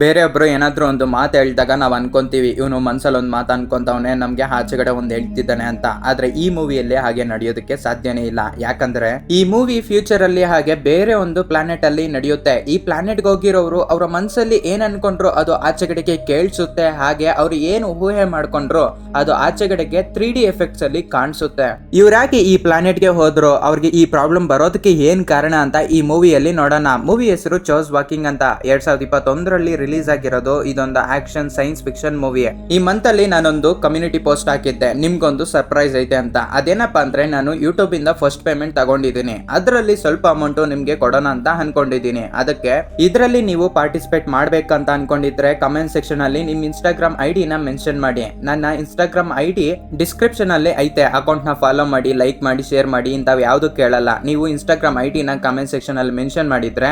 ಬೇರೆಯೊಬ್ರು ಏನಾದರೂ ಒಂದು ಮಾತು ಹೇಳಿದಾಗ ನಾವು ಅನ್ಕೊಂತೀವಿ, ಇವನು ಮನ್ಸಲ್ಲಿ ಒಂದು ಮಾತು ಅನ್ಕೊಂತವನೆ, ನಮಗೆ ಆಚೆಗಡೆ ಒಂದು ಹೇಳ್ತಿದ್ದಾನೆ ಅಂತ. ಆದ್ರೆ ಈ ಮೂವಿಯಲ್ಲಿ ಹಾಗೆ ನಡೆಯೋದಕ್ಕೆ ಸಾಧ್ಯನೇ ಇಲ್ಲ. ಯಾಕಂದ್ರೆ ಈ ಮೂವಿ ಫ್ಯೂಚರ್ ಅಲ್ಲಿ ಹಾಗೆ ಬೇರೆ ಒಂದು ಪ್ಲಾನೆಟ್ ಅಲ್ಲಿ ನಡೆಯುತ್ತೆ. ಈ ಪ್ಲಾನೆಟ್ಗೆ ಹೋಗಿರೋರು ಅವರ ಮನಸ್ಸಲ್ಲಿ ಏನ್ ಅನ್ಕೊಂಡ್ರು ಅದು ಆಚೆಗಡೆಗೆ ಕೇಳಿಸುತ್ತೆ, ಹಾಗೆ ಅವ್ರು ಏನು ಊಹೆ ಮಾಡ್ಕೊಂಡ್ರು ಅದು ಆಚೆಗಡೆಗೆ ತ್ರೀ ಡಿ ಎಫೆಕ್ಟ್ಸ್ ಅಲ್ಲಿ ಕಾಣಿಸುತ್ತೆ. ಇವ್ರಾಗಿ ಈ ಪ್ಲಾನೆಟ್ಗೆ ಹೋದ್ರು, ಅವ್ರಿಗೆ ಈ ಪ್ರಾಬ್ಲಮ್ ಬರೋದಕ್ಕೆ ಏನ್ ಕಾರಣ ಅಂತ ಈ ಮೂವಿಯಲ್ಲಿ ನೋಡೋಣ. ಮೂವಿ ಹೆಸರು ಚೋಸ್ ವಾಕಿಂಗ್ ಅಂತ. ಎರಡ್ ಸಾವಿರದ ಇಪ್ಪತ್ತೊಂದರಲ್ಲಿ ರಿಲೀಸ್ ಆಗಿರೋದು ಇದೊಂದು ಆಕ್ಷನ್ ಸೈನ್ಸ್ ಫಿಕ್ಷನ್ ಮೂವಿ ಈ ಮಂತ್ ಅಲ್ಲಿ ನಾನೊಂದು ಕಮ್ಯುನಿಟಿ ಪೋಸ್ಟ್ ಹಾಕಿದ್ದೆ. ನಿಮ್ಗೊಂದು ಸರ್ಪ್ರೈಸ್ ಐತೆ ಅಂತ. ಅದೇನಪ್ಪ ಅಂದ್ರೆ ನಾನು ಯೂಟ್ಯೂಬ್ ಇಂದ ಫಸ್ಟ್ ಪೇಮೆಂಟ್ ತಗೊಂಡಿದ್ದೀನಿ. ಅದರಲ್ಲಿ ಸ್ವಲ್ಪ ಅಮೌಂಟ್ ನಿಮ್ಗೆ ಕೊಡೋಣ ಅಂತ ಅನ್ಕೊಂಡಿದ್ದೀನಿ. ಅದಕ್ಕೆ ಇದರಲ್ಲಿ ನೀವು ಪಾರ್ಟಿಸಿಪೇಟ್ ಮಾಡ್ಬೇಕಂತ ಅನ್ಕೊಂಡಿದ್ರೆ ಕಮೆಂಟ್ ಸೆಕ್ಷನ್ ಅಲ್ಲಿ ನಿಮ್ ಇನ್ಸ್ಟಾಗ್ರಾಮ್ ಐಡಿ ನ ಮೆನ್ಷನ್ ಮಾಡಿ. ನನ್ನ ಇನ್ಸ್ಟಾಗ್ರಾಮ್ ಐಡಿ ಡಿಸ್ಕ್ರಿಪ್ಷನ್ ಅಲ್ಲಿ ಐತೆ. ಅಕೌಂಟ್ನ ಫಾಲೋ ಮಾಡಿ ಲೈಕ್ ಮಾಡಿ ಶೇರ್ ಮಾಡಿ ಇಂಥವು ಯಾವ್ದು ಕೇಳಲ್ಲ. ನೀವು ಇನ್ಸ್ಟಾಗ್ರಾಮ್ ಐಡಿ ನ ಕಮೆಂಟ್ ಸೆಕ್ಷನ್ ಅಲ್ಲಿ ಮೆನ್ಷನ್ ಮಾಡಿದ್ರೆ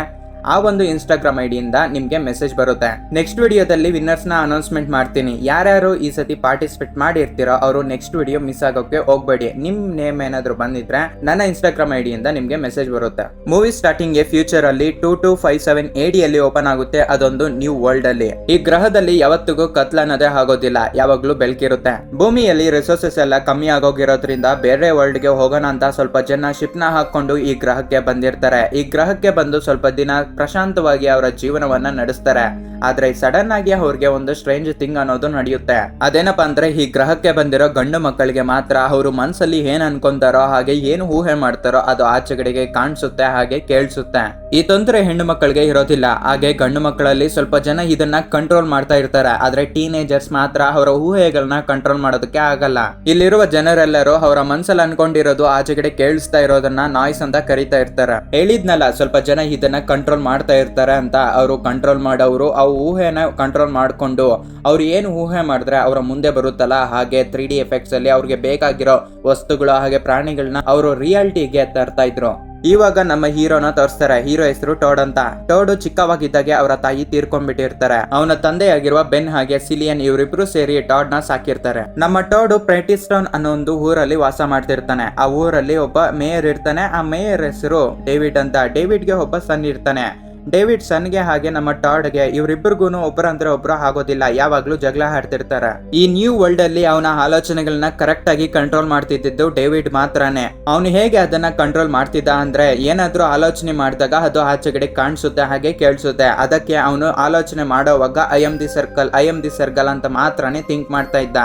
ಆ ಒಂದು ಇನ್ಸ್ಟಾಗ್ರಾಮ್ ಐಡಿಯಿಂದ ನಿಮಗೆ ಮೆಸೇಜ್ ಬರುತ್ತೆ. ನೆಕ್ಸ್ಟ್ ವಿಡಿಯೋದಲ್ಲಿ ವಿನ್ನರ್ಸ್ನ ಅನೌನ್ಸ್ಮೆಂಟ್ ಮಾಡ್ತೀನಿ. ಯಾರ್ಯಾರು ಈ ಸತಿ ಪಾರ್ಟಿಸಿಪೇಟ್ ಮಾಡಿರ್ತೀರೋ ಅವರು ನೆಕ್ಸ್ಟ್ ವಿಡಿಯೋ ಮಿಸ್ ಆಗೋಕೆ ಹೋಗ್ಬೇಡಿ. ನಿಮ್ ನೇಮ್ ಏನಾದ್ರು ಬಂದಿದ್ರೆ ನನ್ನ ಇನ್ಸ್ಟಾಗ್ರಾಮ್ ಐಡಿಯಿಂದ ನಿಮಗೆ ಮೆಸೇಜ್ ಬರುತ್ತೆ. ಮೂವಿ ಸ್ಟಾರ್ಟಿಂಗ್ಗೆ ಫ್ಯೂಚರ್ ಅಲ್ಲಿ ಟೂ ಟು ಫೈವ್ ಸೆವೆನ್ ಅಲ್ಲಿ ಓಪನ್ ಆಗುತ್ತೆ ಅದೊಂದು ನ್ಯೂ ವರ್ಲ್ಡ್ ಅಲ್ಲಿ. ಈ ಗ್ರಹದಲ್ಲಿ ಯಾವತ್ತಿಗೂ ಕತ್ಲ ಅನ್ನೋದೇ ಆಗೋದಿಲ್ಲ. ಯಾವಾಗ್ಲೂ ಬೆಳಕಿರುತ್ತೆ. ಭೂಮಿಯಲ್ಲಿ ರಿಸೋರ್ಸಸ್ ಎಲ್ಲ ಕಮ್ಮಿ ಆಗೋಗಿರೋದ್ರಿಂದ ಬೇರೆ ವರ್ಲ್ಡ್ಗೆ ಹೋಗೋಣ ಅಂತ ಸ್ವಲ್ಪ ಜನ ಶಿಪ್ನ ಹಾಕೊಂಡು ಈ ಗ್ರಹಕ್ಕೆ ಬಂದಿರ್ತಾರೆ. ಈ ಗ್ರಹಕ್ಕೆ ಬಂದು ಸ್ವಲ್ಪ ದಿನ ಪ್ರಶಾಂತವಾಗಿ ಅವರ ಜೀವನವನ್ನ ನಡೆಸ್ತಾರೆ. ಆದ್ರೆ ಸಡನ್ ಆಗಿ ಅವ್ರಿಗೆ ಒಂದು ಸ್ಟ್ರೇಂಜ್ ಥಿಂಗ್ ಅನ್ನೋದು ನಡೆಯುತ್ತೆ. ಅದೇನಪ್ಪ ಅಂದ್ರೆ ಈ ಗ್ರಹಕ್ಕೆ ಬಂದಿರೋ ಗಂಡು ಮಕ್ಕಳಿಗೆ ಮಾತ್ರ ಅವರು ಮನ್ಸಲ್ಲಿ ಏನ್ ಅನ್ಕೊಂತಾರೋ ಹಾಗೆ ಏನು ಊಹೆ ಮಾಡ್ತಾರೋ ಅದು ಆಚೆಗಡೆಗೆ ಕಾಣಿಸುತ್ತೆ, ಹಾಗೆ ಕೇಳಿಸುತ್ತೆ. ಈ ತೊಂದರೆ ಹೆಣ್ಣು ಮಕ್ಕಳಿಗೆ ಇರೋದಿಲ್ಲ. ಹಾಗೆ ಗಂಡು ಮಕ್ಕಳಲ್ಲಿ ಸ್ವಲ್ಪ ಜನ ಇದನ್ನ ಕಂಟ್ರೋಲ್ ಮಾಡ್ತಾ ಇರ್ತಾರೆ. ಆದ್ರೆ ಟೀನೇಜರ್ಸ್ ಮಾತ್ರ ಅವರ ಊಹೆಗಳನ್ನ ಕಂಟ್ರೋಲ್ ಮಾಡೋದಕ್ಕೆ ಆಗಲ್ಲ. ಇಲ್ಲಿರುವ ಜನರೆಲ್ಲರೂ ಅವರ ಮನ್ಸಲ್ಲಿ ಅನ್ಕೊಂಡಿರೋದು ಆಚೆಗಡೆ ಕೇಳಿಸ್ತಾ ಇರೋದನ್ನ ನಾಯ್ಸ್ ಅಂತ ಕರಿತಾ ಇರ್ತಾರೆ. ಹೇಳಿದ್ನಲ್ಲ, ಸ್ವಲ್ಪ ಜನ ಇದನ್ನ ಕಂಟ್ರೋಲ್ ಮಾಡ್ತಾ ಇರ್ತಾರೆ ಅಂತ ಅವರು ಕಂಟ್ರೋಲ್ ಮಾಡೋರು ಆ ಊಹೆನ ಕಂಟ್ರೋಲ್ ಮಾಡ್ಕೊಂಡು ಅವ್ರು ಏನು ಊಹೆ ಮಾಡಿದ್ರೆ ಅವರ ಮುಂದೆ ಬರುತ್ತಲ್ಲ, ಹಾಗೆ ತ್ರೀ ಡಿ ಎಫೆಕ್ಟ್ಸ್ ಅಲ್ಲಿ ಅವ್ರಿಗೆ ಬೇಕಾಗಿರೋ ವಸ್ತುಗಳು ಹಾಗೆ ಪ್ರಾಣಿಗಳನ್ನ ಅವರು ರಿಯಾಲಿಟಿಗೆ ತರ್ತಾ ಇದ್ರು. ಇವಾಗ ನಮ್ಮ ಹೀರೋನ ತೋರಿಸ್ತಾರೆ. ಹೀರೋ ಹೆಸರು ಟೋಡ್ ಅಂತ. ಟೋಡು ಚಿಕ್ಕವಾಗಿದ್ದಾಗೆ ಅವರ ತಾಯಿ ತೀರ್ಕೊಂಡ್ಬಿಟ್ಟಿರ್ತಾರೆ. ಅವನ ತಂದೆಯಾಗಿರುವ ಬೆನ್ ಹಾಗೆ ಸಿಲಿಯನ್ ಇವರಿಬ್ರು ಸೇರಿ ಟಾಡ್ನ ಸಾಕಿರ್ತಾರೆ. ನಮ್ಮ ಟೋಡು ಪ್ರೆಟಿಸ್ಟೋನ್ ಅನ್ನೋ ಒಂದು ಊರಲ್ಲಿ ವಾಸ ಮಾಡ್ತಿರ್ತಾನೆ. ಆ ಊರಲ್ಲಿ ಒಬ್ಬ ಮೇಯರ್ ಇರ್ತಾನೆ. ಆ ಮೇಯರ್ ಹೆಸರು ಡೇವಿಡ್ ಅಂತ. ಡೇವಿಡ್ಗೆ ಒಬ್ಬ ಸನ್ ಇರ್ತಾನೆ. ಡೇವಿಡ್ ಸನ್ಗೆ ಹಾಗೆ ನಮ್ಮ ಟಾಡ್ಗೆ ಇವರಿಬ್ಬರಿಗೂ ಒಬ್ಬರಂದ್ರೆ ಒಬ್ರು ಆಗೋದಿಲ್ಲ, ಯಾವಾಗ್ಲೂ ಜಗಳ ಹಾಡ್ತಿರ್ತಾರೆ ಈ ನ್ಯೂ ವರ್ಲ್ಡ್ ಅಲ್ಲಿ ಅವನ ಆಲೋಚನೆಗಳನ್ನ ಕರೆಕ್ಟ್ ಆಗಿ ಕಂಟ್ರೋಲ್ ಮಾಡ್ತಿದ್ದು ಡೇವಿಡ್ ಮಾತ್ರನೇ. ಅವನು ಹೇಗೆ ಅದನ್ನ ಕಂಟ್ರೋಲ್ ಮಾಡ್ತಿದ್ದ ಅಂದ್ರೆ, ಏನಾದ್ರೂ ಆಲೋಚನೆ ಮಾಡಿದಾಗ ಅದು ಆಚೆಗಡೆ ಕಾಣಿಸುತ್ತೆ, ಹಾಗೆ ಕೇಳಿಸುತ್ತೆ. ಅದಕ್ಕೆ ಅವನು ಆಲೋಚನೆ ಮಾಡೋವಾಗ I am the circle I am the circle ಅಂತ ಮಾತ್ರನೇ ಥಿಂಕ್ ಮಾಡ್ತಾ ಇದ್ದ.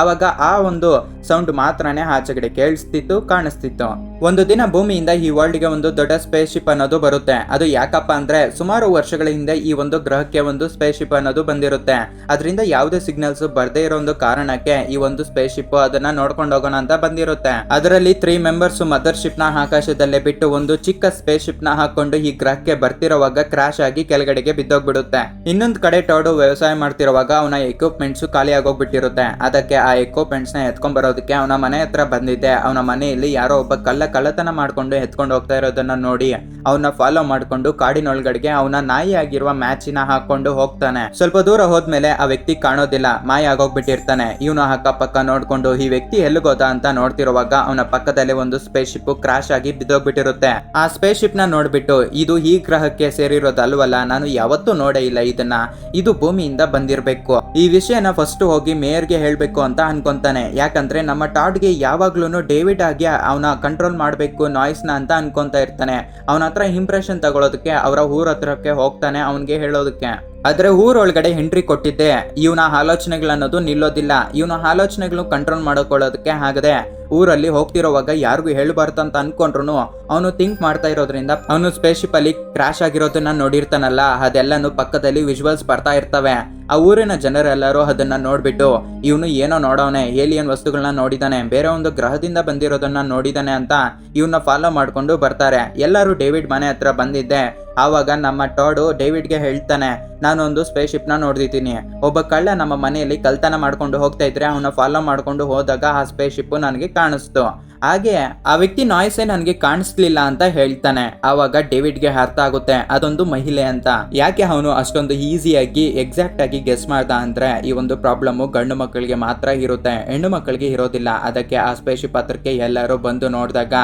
ಆವಾಗ ಆ ಒಂದು ಸೌಂಡ್ ಮಾತ್ರನೇ ಆಚೆಗಡೆ ಕೇಳಿಸ್ತಿತ್ತು, ಕಾಣಿಸ್ತಿತ್ತು. ಒಂದು ದಿನ ಭೂಮಿಯಿಂದ ಈ ವರ್ಲ್ಡ್ಗೆ ಒಂದು ದೊಡ್ಡ ಸ್ಪೇಸ್ ಶಿಪ್ ಅನ್ನೋದು ಬರುತ್ತೆ. ಅದು ಯಾಕಪ್ಪ ಅಂದ್ರೆ ಸುಮಾರು ವರ್ಷಗಳ ಹಿಂದೆ ಈ ಒಂದು ಗ್ರಹಕ್ಕೆ ಒಂದು ಸ್ಪೇಸ್ ಶಿಪ್ ಅನ್ನೋದು ಬಂದಿರುತ್ತೆ. ಅದರಿಂದ ಯಾವುದೇ ಸಿಗ್ನಲ್ಸ್ ಬರ್ದೇ ಇರೋ ಒಂದು ಕಾರಣಕ್ಕೆ ಈ ಒಂದು ಸ್ಪೇಸ್ ಶಿಪ್ ಅದನ್ನ ನೋಡ್ಕೊಂಡು ಹೋಗೋಣ ಅಂತ ಬಂದಿರುತ್ತೆ. ಅದರಲ್ಲಿ ತ್ರೀ ಮೆಂಬರ್ಸ್ ಮದರ್ ಶಿಪ್ನ ಆಕಾಶದಲ್ಲೇ ಬಿಟ್ಟು ಒಂದು ಚಿಕ್ಕ ಸ್ಪೇಸ್ ಶಿಪ್ನ ಹಾಕೊಂಡು ಈ ಗ್ರಹಕ್ಕೆ ಬರ್ತಿರೋವಾಗ ಕ್ರಾಶ್ ಆಗಿ ಕೆಳಗಡೆಗೆ ಬಿದ್ದೋಗ್ಬಿಡುತ್ತೆ. ಇನ್ನೊಂದ್ ಕಡೆ ಟೋಡು ವ್ಯವಸಾಯ ಮಾಡ್ತಿರುವಾಗ ಅವನ ಎಕ್ವಿಪ್ಮೆಂಟ್ಸ್ ಖಾಲಿ ಆಗೋಗ್ಬಿಟ್ಟಿರುತ್ತೆ. ಅದಕ್ಕೆ ಆ ಎಕ್ವಿಪ್ಮೆಂಟ್ಸ್ನ ಎತ್ಕೊಂಡ್ ಬರೋದಕ್ಕೆ ಅವನ ಮನೆ ಹತ್ರ ಬಂದಿದ್ದೆ. ಅವನ ಮನೆಯಲ್ಲಿ ಯಾರೋ ಒಬ್ಬ ಕಲ್ಲ ಕಳ್ಳತನ ಮಾಡ್ಕೊಂಡು ಎತ್ಕೊಂಡು ಹೋಗ್ತಾ ಇರೋದನ್ನ ನೋಡಿ ಅವನ ಫಾಲೋ ಮಾಡ್ಕೊಂಡು ಕಾಡಿನೊಳಗಡೆಗೆ ಅವನ ನಾಯಿ ಆಗಿರುವ ಮ್ಯಾಚಿನ ಹಾಕೊಂಡು ಹೋಗ್ತಾನೆ. ಸ್ವಲ್ಪ ದೂರ ಹೋದ್ಮೇಲೆ ಆ ವ್ಯಕ್ತಿ ಕಾಣೋದಿಲ್ಲ. ಮಾಯ ಆಗೋಗ್ಬಿಟ್ಟಿರ್ತಾನೆ. ಇವನು ಅಕ್ಕಪಕ್ಕ ನೋಡ್ಕೊಂಡು ಈ ವ್ಯಕ್ತಿ ಎಲ್ಲಿಗೋದ ಅಂತ ನೋಡ್ತಿರುವಾಗ ಅವನ ಪಕ್ಕದಲ್ಲಿ ಒಂದು ಸ್ಪೇಸ್ ಶಿಪ್ ಕ್ರಾಶ್ ಆಗಿ ಬಿದ್ದೋಗ್ಬಿಟ್ಟಿರುತ್ತೆ. ಆ ಸ್ಪೇಸ್ ಶಿಪ್ನ ನೋಡ್ಬಿಟ್ಟು, ಇದು ಈ ಗ್ರಹಕ್ಕೆ ಸೇರಿರೋದಲ್ವಲ್ಲ? ನಾನು ಯಾವತ್ತೂ ನೋಡೇ ಇಲ್ಲ ಇದನ್ನ. ಇದು ಭೂಮಿಯಿಂದ ಬಂದಿರ್ಬೇಕು. ಈ ವಿಷಯನ ಫಸ್ಟ್ ಹೋಗಿ ಮೇಯರ್ಗೆ ಹೇಳ್ಬೇಕು ಅಂತ ಅನ್ಕೊಂತಾನೆ. ಯಾಕಂದ್ರೆ ನಮ್ಮ ಟಾಡ್ಗೆ ಯಾವಾಗ್ಲೂ ಡೇವಿಡ್ ಆಗಿ ಅವನ ಕಂಟ್ರೋಲ್ ಮಾಡಬೇಕು ನಾಯ್ಸ್ನ ಅಂತ ಅನ್ಕೊಂತ ಇರ್ತಾನೆ. ಅವನ ಹತ್ರ ಇಂಪ್ರೆಷನ್ ತಗೊಳ್ಳೋದಕ್ಕೆ ಅವರ ಊರ ಹತ್ರಕ್ಕೆ ಹೋಗ್ತಾನೆ ಅವನಿಗೆ ಹೇಳೋದಕ್ಕೆ. ಆದ್ರೆ ಊರೊಳಗಡೆ ಎಂಟ್ರಿ ಕೊಟ್ಟಿದ್ದೆ. ಇವನ ಆಲೋಚನೆಗಳನ್ನೋದು ನಿಲ್ಲೋದಿಲ್ಲ. ಇವನ ಆಲೋಚನೆಗಳು ಕಂಟ್ರೋಲ್ ಮಾಡ್ಕೊಳ್ಳೋದಕ್ಕೆ ಆಗದೆ ಊರಲ್ಲಿ ಹೋಗ್ತಿರೋವಾಗ ಯಾರಿಗೂ ಹೇಳ್ಬಾರ್ದು ಅಂತ ಅನ್ಕೊಂಡ್ರು ಅವನು ಥಿಂಕ್ ಮಾಡ್ತಾ ಇರೋದ್ರಿಂದ ಅವನು ಸ್ಪೇಸ್ಶಿಪ್ ಅಲ್ಲಿ ಕ್ರಾಶ್ ಆಗಿರೋದನ್ನ ನೋಡಿರ್ತಾನಲ್ಲ, ಅದೆಲ್ಲನು ಪಕ್ಕದಲ್ಲಿ ವಿಜುವಲ್ಸ್ ಬರ್ತಾ ಇರ್ತವೆ. ಆ ಊರಿನ ಜನರೆಲ್ಲರೂ ಅದನ್ನ ನೋಡ್ಬಿಟ್ಟು ಇವನು ಏನೋ ನೋಡೋನೆ ಏಲಿಯನ್ ವಸ್ತುಗಳನ್ನ ನೋಡಿದಾನೆ, ಬೇರೆ ಒಂದು ಗ್ರಹದಿಂದ ಬಂದಿರೋದನ್ನ ನೋಡಿದಾನೆ ಅಂತ ಇವನ್ನ ಫಾಲೋ ಮಾಡ್ಕೊಂಡು ಬರ್ತಾರೆ. ಎಲ್ಲರೂ ಡೇವಿಡ್ ಮನೆ ಹತ್ರ ಬಂದಿದ್ದೆ. ಆವಾಗ ನಮ್ಮ ಟೋಡು ಡೇವಿಡ್ಗೆ ಹೇಳ್ತಾನೆ, ನಾನೊಂದು ಸ್ಪೇಸ್ ಶಿಪ್ನ ನೋಡ್ದಿದ್ದೀನಿ. ಒಬ್ಬ ಕಳ್ಳ ನಮ್ಮ ಮನೆಯಲ್ಲಿ ಕಲ್ತನ ಮಾಡ್ಕೊಂಡು ಹೋಗ್ತಾ ಇದ್ರೆ ಅವನ ಫಾಲೋ ಮಾಡ್ಕೊಂಡು ಹೋದಾಗ ಆ ಸ್ಪೇಸ್ ಶಿಪ್ ನನಗೆ ಕಾಣಿಸ್ತು. ಹಾಗೆ ಆ ವ್ಯಕ್ತಿ ನಾಯ್ಸೇ ನನಗೆ ಕಾಣಿಸ್ಲಿಲ್ಲ ಅಂತ ಹೇಳ್ತಾನೆ. ಆವಾಗ ಡೇವಿಡ್ಗೆ ಅರ್ಥ ಆಗುತ್ತೆ, ಅದೊಂದು ಮಹಿಳೆ ಅಂತ. ಯಾಕೆ ಅವನು ಅಷ್ಟೊಂದು ಈಸಿಯಾಗಿ, ಎಕ್ಸಾಕ್ಟ್ ಆಗಿ ಗೆಸ್ ಮಾಡ್ದ ಅಂದ್ರೆ ಈ ಒಂದು ಪ್ರಾಬ್ಲಮ್ ಗಂಡು ಮಕ್ಕಳಿಗೆ ಮಾತ್ರ ಇರುತ್ತೆ. ಹೆಣ್ಣು ಮಕ್ಕಳಿಗೆ ಇರೋದಿಲ್ಲ. ಅದಕ್ಕೆ ಆ ಸ್ಪೇಶಿ ಪಾತ್ರಕ್ಕೆ ಎಲ್ಲರೂ ಬಂದು ನೋಡಿದಾಗ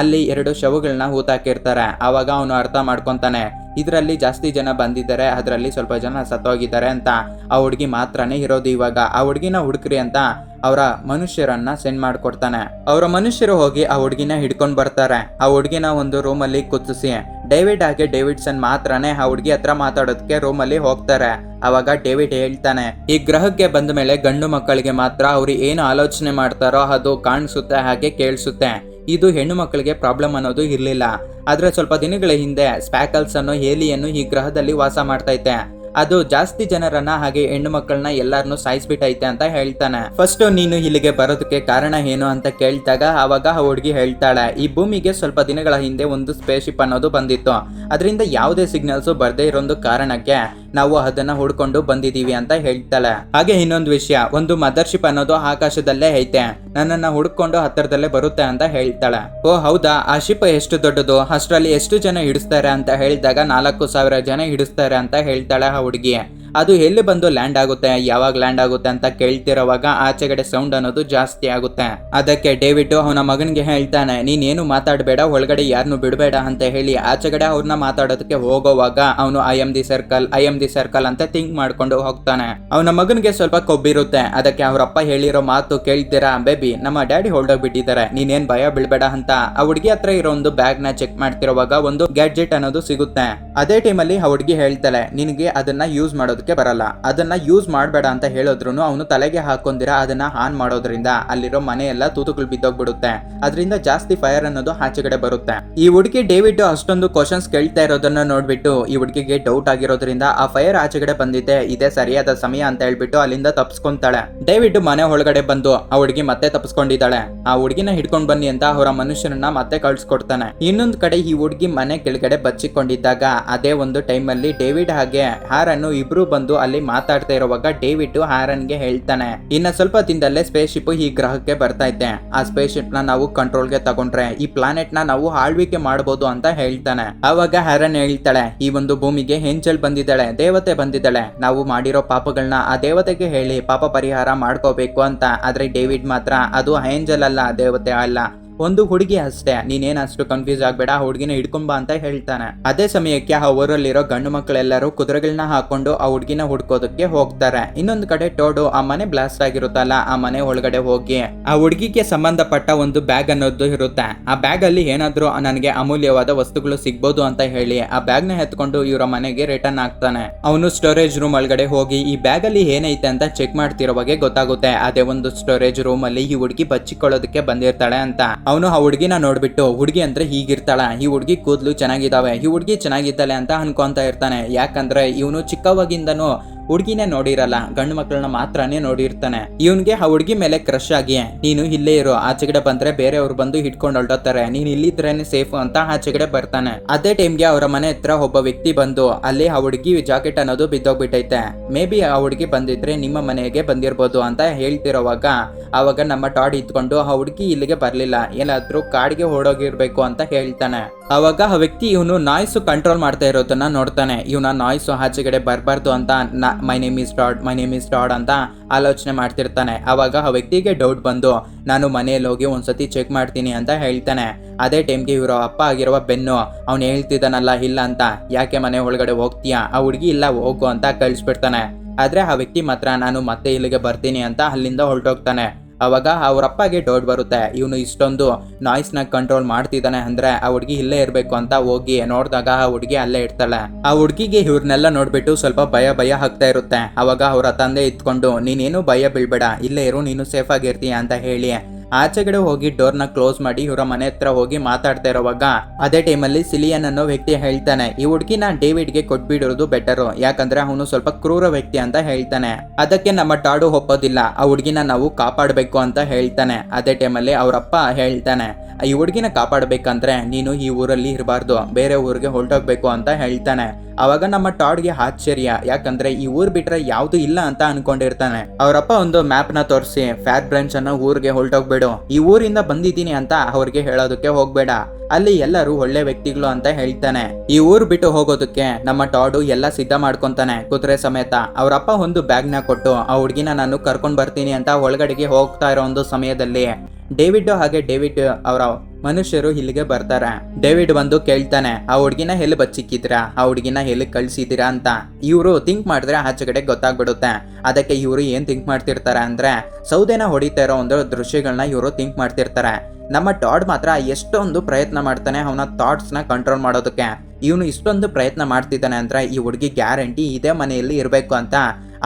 ಅಲ್ಲಿ ಎರಡು ಶವಗಳನ್ನ ಹೂತಾಕಿರ್ತಾರೆ. ಆವಾಗ ಅವನು ಅರ್ಥ ಮಾಡ್ಕೊಂತಾನೆ ಇದರಲ್ಲಿ ಜಾಸ್ತಿ ಜನ ಬಂದಿದ್ದಾರೆ, ಅದರಲ್ಲಿ ಸ್ವಲ್ಪ ಜನ ಸತ್ತೋಗಿದ್ದಾರೆ ಅಂತ ಆ ಹುಡುಗಿ ಮಾತ್ರನೇ ಇರೋದು ಇವಾಗ. ಆ ಹುಡುಗಿನ ಹುಡುಕ್ರಿ ಅಂತ ಅವರ ಮನುಷ್ಯರನ್ನ ಸೆಂಡ್ ಮಾಡ್ಕೊಡ್ತಾನೆ. ಅವರ ಮನುಷ್ಯರು ಹೋಗಿ ಆ ಹುಡುಗಿನ ಹಿಡ್ಕೊಂಡು ಬರ್ತಾರೆ. ಆ ಹುಡುಗಿನ ಒಂದು ರೂಮಲ್ಲಿ ಕುತ್ತಿಸಿ ಡೇವಿಡ್ ಹಾಗೆ ಡೇವಿಡ್ಸನ್ ಮಾತ್ರನೇ ಆ ಹುಡುಗಿ ಹತ್ರ ಮಾತಾಡೋದಕ್ಕೆ ರೂಮಲ್ಲಿ ಹೋಗ್ತಾರೆ. ಅವಾಗ ಡೇವಿಡ್ ಹೇಳ್ತಾನೆ, ಈ ಗ್ರಹಕ್ಕೆ ಬಂದ ಮೇಲೆ ಗಂಡು ಮಕ್ಕಳಿಗೆ ಮಾತ್ರ ಅವ್ರು ಏನು ಆಲೋಚನೆ ಮಾಡ್ತಾರೋ ಅದು ಕಾಣಿಸುತ್ತೆ, ಹಾಗೆ ಕೇಳಿಸುತ್ತೆ. ಇದು ಹೆಣ್ಣು ಮಕ್ಕಳಿಗೆ ಪ್ರಾಬ್ಲಮ್ ಅನ್ನೋದು ಇರಲಿಲ್ಲ. ಆದರೆ ಸ್ವಲ್ಪ ದಿನಗಳ ಹಿಂದೆ ಸ್ಪ್ಯಾಕಲ್ಸ್ ಅನ್ನೋ ಹೇಲಿಯನ್ನು ಈ ಗ್ರಹದಲ್ಲಿ ವಾಸ ಮಾಡ್ತೈತೆ. ಅದು ಜಾಸ್ತಿ ಜನರನ್ನ ಹಾಗೆ ಹೆಣ್ಣು ಮಕ್ಕಳನ್ನ ಎಲ್ಲಾರನ್ನು ಸಾಯಿಸ್ಬಿಟ್ಟೈತೆ ಅಂತ ಹೇಳ್ತಾನೆ. ಫಸ್ಟ್ ನೀನು ಇಲ್ಲಿಗೆ ಬರೋದಕ್ಕೆ ಕಾರಣ ಏನು ಅಂತ ಕೇಳಿದಾಗ ಆವಾಗ ಆ ಹುಡುಗಿ ಹೇಳ್ತಾಳೆ, ಈ ಭೂಮಿಗೆ ಸ್ವಲ್ಪ ದಿನಗಳ ಹಿಂದೆ ಒಂದು ಸ್ಪೇಸ್ಶಿಪ್ ಅನ್ನೋದು ಬಂದಿತ್ತು. ಅದರಿಂದ ಯಾವುದೇ ಸಿಗ್ನಲ್ಸ್ ಬರದೇ ಇರೋದು ಕಾರಣಕ್ಕೆ. ನಾವು ಅದನ್ನ ಹುಡ್ಕೊಂಡು ಬಂದಿದೀವಿ ಅಂತ ಹೇಳ್ತಾಳೆ. ಹಾಗೆ ಇನ್ನೊಂದು ವಿಷಯ, ಒಂದು ಮದರ್ಶಿಪ್ ಅನ್ನೋದು ಆಕಾಶದಲ್ಲೇ ಐತೆ. ನನ್ನನ್ನ ಹುಡ್ಕೊಂಡು ಹತ್ತಿರದಲ್ಲೇ ಬರುತ್ತೆ ಅಂತ ಹೇಳ್ತಾಳೆ. ಓ ಹೌದಾ, ಆ ಶಿಪ್ ಎಷ್ಟು ದೊಡ್ಡದು? ಅಷ್ಟರಲ್ಲಿ ಎಷ್ಟು ಜನ ಹಿಡಿಸ್ತಾರೆ ಅಂತ ಹೇಳಿದಾಗ ನಾಲ್ಕು ಸಾವಿರ ಜನ ಹಿಡಿಸ್ತಾರೆ ಅಂತ ಹೇಳ್ತಾಳೆ ಆ ಹುಡುಗಿ. ಅದು ಎಲ್ಲಿ ಬಂದು ಲ್ಯಾಂಡ್ ಆಗುತ್ತೆ, ಯಾವಾಗ ಲ್ಯಾಂಡ್ ಆಗುತ್ತೆ ಅಂತ ಕೇಳ್ತಿರೋವಾಗ ಆಚೆಗಡೆ ಸೌಂಡ್ ಅನ್ನೋದು ಜಾಸ್ತಿ ಆಗುತ್ತೆ. ಅದಕ್ಕೆ ಡೇವಿಡ್ ಅವನ ಮಗನಿಗೆ ಹೇಳ್ತಾನೆ, ನೀನೇನು ಮಾತಾಡಬೇಡ, ಒಳಗಡೆ ಯಾರನ್ನು ಬಿಡಬೇಡ ಅಂತ ಹೇಳಿ ಆಚೆಗಡೆ ಅವ್ರನ್ನ ಮಾತಾಡೋದಕ್ಕೆ ಹೋಗೋವಾಗ ಅವನು I am the circle I am the circle ಅಂತ ಥಿಂಕ್ ಮಾಡ್ಕೊಂಡು ಹೋಗ್ತಾನೆ. ಅವನ ಮಗನಿಗೆ ಸ್ವಲ್ಪ ಕೊಬ್ಬಿರುತ್ತೆ. ಅದಕ್ಕೆ ಅವರಪ್ಪ ಹೇಳಿರೋ ಮಾತು ಕೇಳ್ತೀರಾ? ಬೇಬಿ ನಮ್ಮ ಡ್ಯಾಡಿ ಹೊರಡೋಗ್ಬಿಟ್ಟಿದ್ದಾರೆ ನೀನೇನ್ ಭಯ ಬಿಡಬೇಡ ಅಂತ ಆ ಹುಡುಗಿ ಹತ್ರ ಇರೋ ಒಂದು ಬ್ಯಾಗ್ನ ಚೆಕ್ ಮಾಡ್ತಿರೋವಾಗ ಒಂದು ಗ್ಯಾಡ್ಜೆಟ್ ಅನ್ನೋದು ಸಿಗುತ್ತೆ. ಅದೇ ಟೈಮಲ್ಲಿ ಆ ಹುಡುಗಿ ಹೇಳ್ತಾಳೆ, ನಿನಗೆ ಅದನ್ನ ಯೂಸ್ ಮಾಡೋದಕ್ಕೆ ಬರಲ್ಲ. ಅದನ್ನ ಯೂಸ್ ಮಾಡಬೇಡ ಅಂತ ಹೇಳಿದ್ರು ಅವನು ತಲೆಗೆ ಹಾಕೊಂಡಿರ ಅದನ್ನ ಆನ್ ಮಾಡೋದ್ರಿಂದ ಅಲ್ಲಿರೋ ಮನೆ ಎಲ್ಲ ತೂತುಗಳು ಬಿದ್ದೋಗ್ಬಿಡುತ್ತೆ. ಅದರಿಂದ ಜಾಸ್ತಿ ಫೈರ್ ಅನ್ನೋದು ಆಚೆಗಡೆ ಬರುತ್ತೆ. ಈ ಹುಡುಗಿ ಡೇವಿಡ್ ಅಷ್ಟೊಂದು ಕ್ವಶನ್ಸ್ ಕೇಳ್ತಾ ಇರೋದನ್ನ ನೋಡ್ಬಿಟ್ಟು ಈ ಹುಡುಗಿಗೆ ಡೌಟ್ ಆಗಿರೋದ್ರಿಂದ ಆ ಫೈರ್ ಆಚೆಗಡೆ ಬಂದಿದೆ, ಇದೇ ಸರಿಯಾದ ಸಮಯ ಅಂತ ಹೇಳ್ಬಿಟ್ಟು ಅಲ್ಲಿಂದ ತಪ್ಸ್ಕೊಂತಾಳೆ. ಡೇವಿಡ್ ಮನೆ ಒಳಗಡೆ ಬಂದು ಆ ಹುಡುಗಿ ಮತ್ತೆ ತಪ್ಸ್ಕೊಂಡಿದ್ದಾಳೆ. ಆ ಹುಡುಗಿನ ಹಿಡ್ಕೊಂಡ್ ಬನ್ನಿ ಅಂತ ಅವರ ಮನುಷ್ಯನನ್ನ ಮತ್ತೆ ಕಳ್ಸಿಕೊಡ್ತಾನೆ. ಇನ್ನೊಂದ್ ಕಡೆ ಈ ಹುಡುಗಿ ಮನೆ ಕೆಳಗಡೆ ಬಚ್ಚಿಕೊಂಡಿದ್ದಾಗ, ಅದೇ ಒಂದು ಟೈಮ್ ಅಲ್ಲಿ ಡೇವಿಡ್ ಹಾಗೆ ಹಾರನ್ನು ಇಬ್ರು ಬಂದು ಅಲ್ಲಿ ಮಾತಾಡ್ತಾ ಇರುವಾಗ ಡೇವಿಡ್ ಹಾರನ್ಗೆ ಹೇಳ್ತಾನೆ, ಇನ್ನ ಸ್ವಲ್ಪ ದಿನದಲ್ಲೇ ಸ್ಪೇಸ್ ಶಿಪ್ ಈ ಗ್ರಹಕ್ಕೆ ಬರ್ತಾ ಇದ್ದೆ. ಆ ಸ್ಪೇಸ್ ಶಿಪ್ನ ನಾವು ಕಂಟ್ರೋಲ್ಗೆ ತಗೊಂಡ್ರೆ, ಈ ಪ್ಲಾನೆಟ್ನ ನಾವು ಆಳ್ವಿಕೆ ಮಾಡಬಹುದು ಅಂತ ಹೇಳ್ತಾನೆ. ಅವಾಗ ಹ್ಯಾರನ್ ಹೇಳ್ತಾಳೆ, ಈ ಒಂದು ಭೂಮಿಗೆ ಹೆಂಚಲ್ ಬಂದಿದ್ದಾಳೆ, ದೇವತೆ ಬಂದಿದ್ದಾಳೆ. ನಾವು ಮಾಡಿರೋ ಪಾಪಗಳನ್ನ ಆ ದೇವತೆಗೆ ಹೇಳಿ ಪಾಪ ಪರಿಹಾರ ಮಾಡ್ಕೋಬೇಕು ಅಂತ. ಆದ್ರೆ ಡೇವಿಡ್ ಮಾತ್ರ ಅದು ಏಂಜಲ್ ಅಲ್ಲ, ದೇವತೆ ಅಲ್ಲ. ಒಂದು ಹುಡುಗಿ ಅಷ್ಟೇ. ನೀನೇನ್ ಅಷ್ಟು ಕನ್ಫ್ಯೂಸ್ ಆಗ್ಬೇಡ, ಆ ಹುಡುಗಿನ ಹಿಡ್ಕೊಂಬ ಅಂತ ಹೇಳ್ತಾನೆ. ಅದೇ ಸಮಯಕ್ಕೆ ಆ ಊರಲ್ಲಿರೋ ಗಂಡು ಮಕ್ಕಳೆಲ್ಲರೂ ಕುದುರೆಗಳನ್ನ ಹಾಕೊಂಡು ಆ ಹುಡುಗಿನ ಹುಡ್ಕೋದಕ್ಕೆ ಹೋಗ್ತಾರೆ. ಇನ್ನೊಂದು ಕಡೆ ಟೋಡು ಆ ಮನೆ ಬ್ಲಾಸ್ಟ್ ಆಗಿರುತ್ತಲ್ಲ, ಆ ಮನೆ ಒಳಗಡೆ ಹೋಗಿ. ಆ ಹುಡುಗಿಗೆ ಸಂಬಂಧಪಟ್ಟ ಒಂದು ಬ್ಯಾಗ್ ಅನ್ನೋದು ಇರುತ್ತೆ. ಆ ಬ್ಯಾಗ್ ಅಲ್ಲಿ ಏನಾದ್ರೂ ನನಗೆ ಅಮೂಲ್ಯವಾದ ವಸ್ತುಗಳು ಸಿಗ್ಬೋದು ಅಂತ ಹೇಳಿ, ಆ ಬ್ಯಾಗ್ನ ಎತ್ಕೊಂಡು ಇವರ ಮನೆಗೆ ರಿಟರ್ನ್ ಆಗ್ತಾನೆ. ಅವನು ಸ್ಟೋರೇಜ್ ರೂಮ್ ಒಳಗಡೆ ಹೋಗಿ, ಈ ಬ್ಯಾಗ್ ಅಲ್ಲಿ ಏನೈತೆ ಅಂತ ಚೆಕ್ ಮಾಡ್ತಿರೋ ಬಗ್ಗೆ ಗೊತ್ತಾಗುತ್ತೆ. ಅದೇ ಒಂದು ಸ್ಟೋರೇಜ್ ರೂಮ್ ಅಲ್ಲಿ ಈ ಹುಡುಗಿ ಬಚ್ಚಿಕೊಳ್ಳೋದಕ್ಕೆ ಬಂದಿರ್ತಾಳೆ ಅಂತ. ಅವನು ಆ ಹುಡುಗಿನ ನೋಡ್ಬಿಟ್ಟು, ಹುಡುಗಿ ಅಂದ್ರೆ ಹೀಗಿರ್ತಾಳೆ, ಈ ಹುಡುಗಿ ಕೂದಲು ಚೆನ್ನಾಗಿದ್ದಾವೆ ಈ ಹುಡುಗಿ ಚೆನ್ನಾಗಿದ್ದಾಳೆ ಅಂತ ಅನ್ಕೊಂತ ಇರ್ತಾನೆ. ಯಾಕಂದ್ರೆ ಇವನು ಚಿಕ್ಕವಾಗಿಂದನು ಹುಡುಗಿನೇ ನೋಡಿರಲ್ಲ, ಗಂಡು ಮಕ್ಕಳನ್ನ ಮಾತ್ರನೇ ನೋಡಿರ್ತಾನೆ. ಇವನ್ಗೆ ಆ ಹುಡುಗಿ ಮೇಲೆ ಕ್ರಶ್ ಆಗಿ ನೀನು ಇಲ್ಲೇ ಇರು ಆಚೆಗಡೆ ಬಂದ್ರೆ ಬೇರೆಯವ್ರು ಬಂದು ಹಿಡ್ಕೊಂಡು ಹೊಲ್ಡೋತಾರೆ ನೀನ್ ಇಲ್ಲಿದ್ರೇನೆ ಸೇಫ್ ಅಂತ ಆಚೆಗಡೆ ಬರ್ತಾನೆ. ಅದೇ ಟೈಮ್ಗೆ ಅವರ ಮನೆ ಹತ್ರ ಒಬ್ಬ ವ್ಯಕ್ತಿ ಬಂದು, ಅಲ್ಲಿ ಆ ಹುಡುಗಿ ಜಾಕೆಟ್ ಅನ್ನೋದು ಬಿದ್ದೋಗ್ಬಿಟ್ಟೈತೆ. ಮೇ ಬಿ ಆ ಹುಡುಗಿ ಬಂದಿದ್ರೆ ನಿಮ್ಮ ಮನೆಗೆ ಬಂದಿರ್ಬೋದು ಅಂತ ಹೇಳ್ತಿರೋವಾಗ, ಆವಾಗ ನಮ್ಮ ಟಾಡ್ ಇದ್ಕೊಂಡು ಆ ಹುಡುಗಿ ಇಲ್ಲಿಗೆ ಬರ್ಲಿಲ್ಲ. ಏನಾದ್ರೂ ಕಾಡಿಗೆ ಓಡೋಗಿರ್ಬೇಕು ಅಂತ ಹೇಳ್ತಾನೆ. ಅವಾಗ ಆ ವ್ಯಕ್ತಿ ಇವನು ನಾಯ್ಸ್ ಕಂಟ್ರೋಲ್ ಮಾಡ್ತಾ ಇರೋದನ್ನ ನೋಡ್ತಾನೆ. ಇವನ ನಾಯ್ಸ್ ಆಚೆಗಡೆ ಬರಬಾರ್ದು ಅಂತ my name is dad my name is dad ಅಂತ ಆಲೋಚನೆ ಮಾಡ್ತಿರ್ತಾನೆ. ಅವಾಗ ಆ ವ್ಯಕ್ತಿಗೆ ಡೌಟ್ ಬಂದು, ನಾನು ಮನೆಯಲ್ಲಿ ಹೋಗಿ ಒಂದ್ಸತಿ ಚೆಕ್ ಮಾಡ್ತೀನಿ ಅಂತ ಹೇಳ್ತಾನೆ. ಅದೇ ಟೈಮ್ಗೆ ಇವರು ಅಪ್ಪ ಆಗಿರುವ ಬೆನ್ನು, ಅವ್ನು ಹೇಳ್ತಿದ್ದಾನಲ್ಲ, ಇಲ್ಲ ಅಂತ, ಯಾಕೆ ಮನೆ ಒಳಗಡೆ ಹೋಗ್ತೀಯಾ? ಆ ಹುಡುಗಿ ಇಲ್ಲ, ಹೋಗು ಅಂತ ಕಳಿಸ್ಬಿಡ್ತಾನೆ. ಆದ್ರೆ ಆ ವ್ಯಕ್ತಿ ಮಾತ್ರ, ನಾನು ಮತ್ತೆ ಇಲ್ಲಿಗೆ ಬರ್ತೀನಿ ಅಂತ ಅಲ್ಲಿಂದ ಹೊರಟೋಗ್ತಾನೆ. ಅವಾಗ ಅವರಪ್ಪಗೆ ಡೌಟ್ ಬರುತ್ತೆ, ಇವನು ಇಷ್ಟೊಂದು ನಾಯ್ಸ್ನ ಕಂಟ್ರೋಲ್ ಮಾಡ್ತಿದ್ದಾನೆ ಅಂದ್ರೆ ಆ ಹುಡುಗಿ ಇಲ್ಲೇ ಇರಬೇಕು ಅಂತ ಹೋಗಿ ನೋಡಿದಾಗ ಆ ಹುಡುಗಿ ಅಲ್ಲೇ ಇರ್ತಾಳೆ. ಆ ಹುಡುಗಿಗೆ ಇವ್ರನ್ನೆಲ್ಲ ನೋಡ್ಬಿಟ್ಟು ಸ್ವಲ್ಪ ಭಯ ಭಯ ಆಗ್ತಾ ಇರುತ್ತೆ. ಅವಾಗ ಅವರ ತಂದೆ ಇದ್ಕೊಂಡು, ನೀನೇನು ಭಯ ಬೀಳ್ಬೇಡ, ಇಲ್ಲೇ ಇರು, ನೀನು ಸೇಫ್ ಆಗಿರ್ತೀಯ ಅಂತ ಹೇಳಿ ಆಚೆಗಡೆ ಹೋಗಿ ಡೋರ್ನ ಕ್ಲೋಸ್ ಮಾಡಿ ಇವರ ಮನೆ ಹತ್ರ ಹೋಗಿ ಮಾತಾಡ್ತಾ ಇರೋವಾಗ ಅದೇ ಟೈಮಲ್ಲಿ ಸಿಲಿಯನ್ ಅನ್ನೋ ವ್ಯಕ್ತಿ ಹೇಳ್ತಾನೆ, ಈ ಹುಡುಗಿನ ಡೇವಿಡ್ಗೆ ಕೊಟ್ಬಿಡೋದು ಬೆಟರ್, ಯಾಕಂದ್ರೆ ಅವನು ಸ್ವಲ್ಪ ಕ್ರೂರ ವ್ಯಕ್ತಿ ಅಂತ ಹೇಳ್ತಾನೆ. ಅದಕ್ಕೆ ನಮ್ಮ ಟಾಡು ಒಪ್ಪೋದಿಲ್ಲ, ಆ ಹುಡುಗಿನ ನಾವು ಕಾಪಾಡಬೇಕು ಅಂತ ಹೇಳ್ತಾನೆ. ಅದೇ ಟೈಮಲ್ಲಿ ಅವರಪ್ಪ ಹೇಳ್ತಾನೆ, ಈ ಹುಡುಗಿನ ಕಾಪಾಡಬೇಕಂದ್ರೆ ನೀನು ಈ ಊರಲ್ಲಿ ಇರಬಾರ್ದು, ಬೇರೆ ಊರಿಗೆ ಹೊರಟೋಗ್ಬೇಕು ಅಂತ ಹೇಳ್ತಾನೆ. ಅವಾಗ ನಮ್ಮ ಟಾಡ್ಗೆ ಆಶ್ಚರ್ಯ. ಯಾಕಂದ್ರೆ ಈ ಊರ್ ಬಿಟ್ರೆ ಯಾವ್ದು ಇಲ್ಲ ಅಂತ ಅನ್ಕೊಂಡಿರ್ತಾನೆ. ಅವರಪ್ಪ ಒಂದು ಮ್ಯಾಪ್ನ ತೋರಿಸಿ, ಫ್ಯಾಟ್ ಬ್ರಾಂಚ್ ಅನ್ನ ಊರಿಗೆ ಹೊರಟೋಗ್ಬೇಡು ಈ ಊರಿಂದ ಬಂದಿದ್ದೀನಿ ಅಂತ ಅವ್ರಿಗೆ ಹೇಳೋದಕ್ಕೆ ಹೋಗ್ಬೇಡ. ಅಲ್ಲಿ ಎಲ್ಲರೂ ಒಳ್ಳೆ ವ್ಯಕ್ತಿಗಳು ಅಂತ ಹೇಳ್ತಾನೆ. ಈ ಊರ್ ಬಿಟ್ಟು ಹೋಗೋದಕ್ಕೆ ನಮ್ಮ ಟಾಡು ಎಲ್ಲ ಸಿದ್ಧ ಮಾಡ್ಕೊಂತಾನೆ, ಕುದುರೆ ಸಮೇತ. ಅವರಪ್ಪ ಒಂದು ಬ್ಯಾಗ್ನ ಕೊಟ್ಟು, ಆ ಹುಡುಗಿನ ನಾನು ಕರ್ಕೊಂಡ್ ಬರ್ತೀನಿ ಅಂತ ಒಳಗಡೆಗೆ ಹೋಗ್ತಾ ಇರೋ ಒಂದು ಸಮಯದಲ್ಲಿ ಡೇವಿಡ್ ಹಾಗೆ ಡೇವಿಡ್ ಅವರ ಮನುಷ್ಯರು ಇಲ್ಲಿಗೆ ಬರ್ತಾರೆ. ಡೇವಿಡ್ ಬಂದು ಕೇಳ್ತಾನೆ, ಆ ಹುಡ್ಗಿನ ಎಲ್ಲಿ ಬಚ್ಚಿಕ್ಕಿದ್ರ? ಆ ಹುಡ್ಗಿನ ಎಲ್ಲಿ ಕಳ್ಸಿದ್ದೀರಾ ಅಂತ. ಇವರು ಥಿಂಕ್ ಮಾಡಿದ್ರೆ ಆಚೆಗಡೆ ಗೊತ್ತಾಗ್ಬಿಡುತ್ತೆ. ಅದಕ್ಕೆ ಇವರು ಏನ್ ಥಿಂಕ್ ಮಾಡ್ತಿರ್ತಾರೆ ಅಂದ್ರೆ, ಸೌದೆನ ಹೊಡಿತಾ ಇರೋ ಒಂದು ದೃಶ್ಯಗಳನ್ನ ಇವರು ಥಿಂಕ್ ಮಾಡ್ತಿರ್ತಾರೆ. ನಮ್ಮ ಟಾಡ್ ಮಾತ್ರ ಎಷ್ಟೊಂದು ಪ್ರಯತ್ನ ಮಾಡ್ತಾನೆ ಅವನ ಥಾಟ್ಸ್ನ ಕಂಟ್ರೋಲ್ ಮಾಡೋದಕ್ಕೆ. ಇವನು ಇಷ್ಟೊಂದು ಪ್ರಯತ್ನ ಮಾಡ್ತಿದ್ದಾನೆ ಅಂದ್ರೆ, ಈ ಹುಡುಗಿ ಗ್ಯಾರಂಟಿ ಇದೇ ಮನೆಯಲ್ಲಿ ಇರಬೇಕು ಅಂತ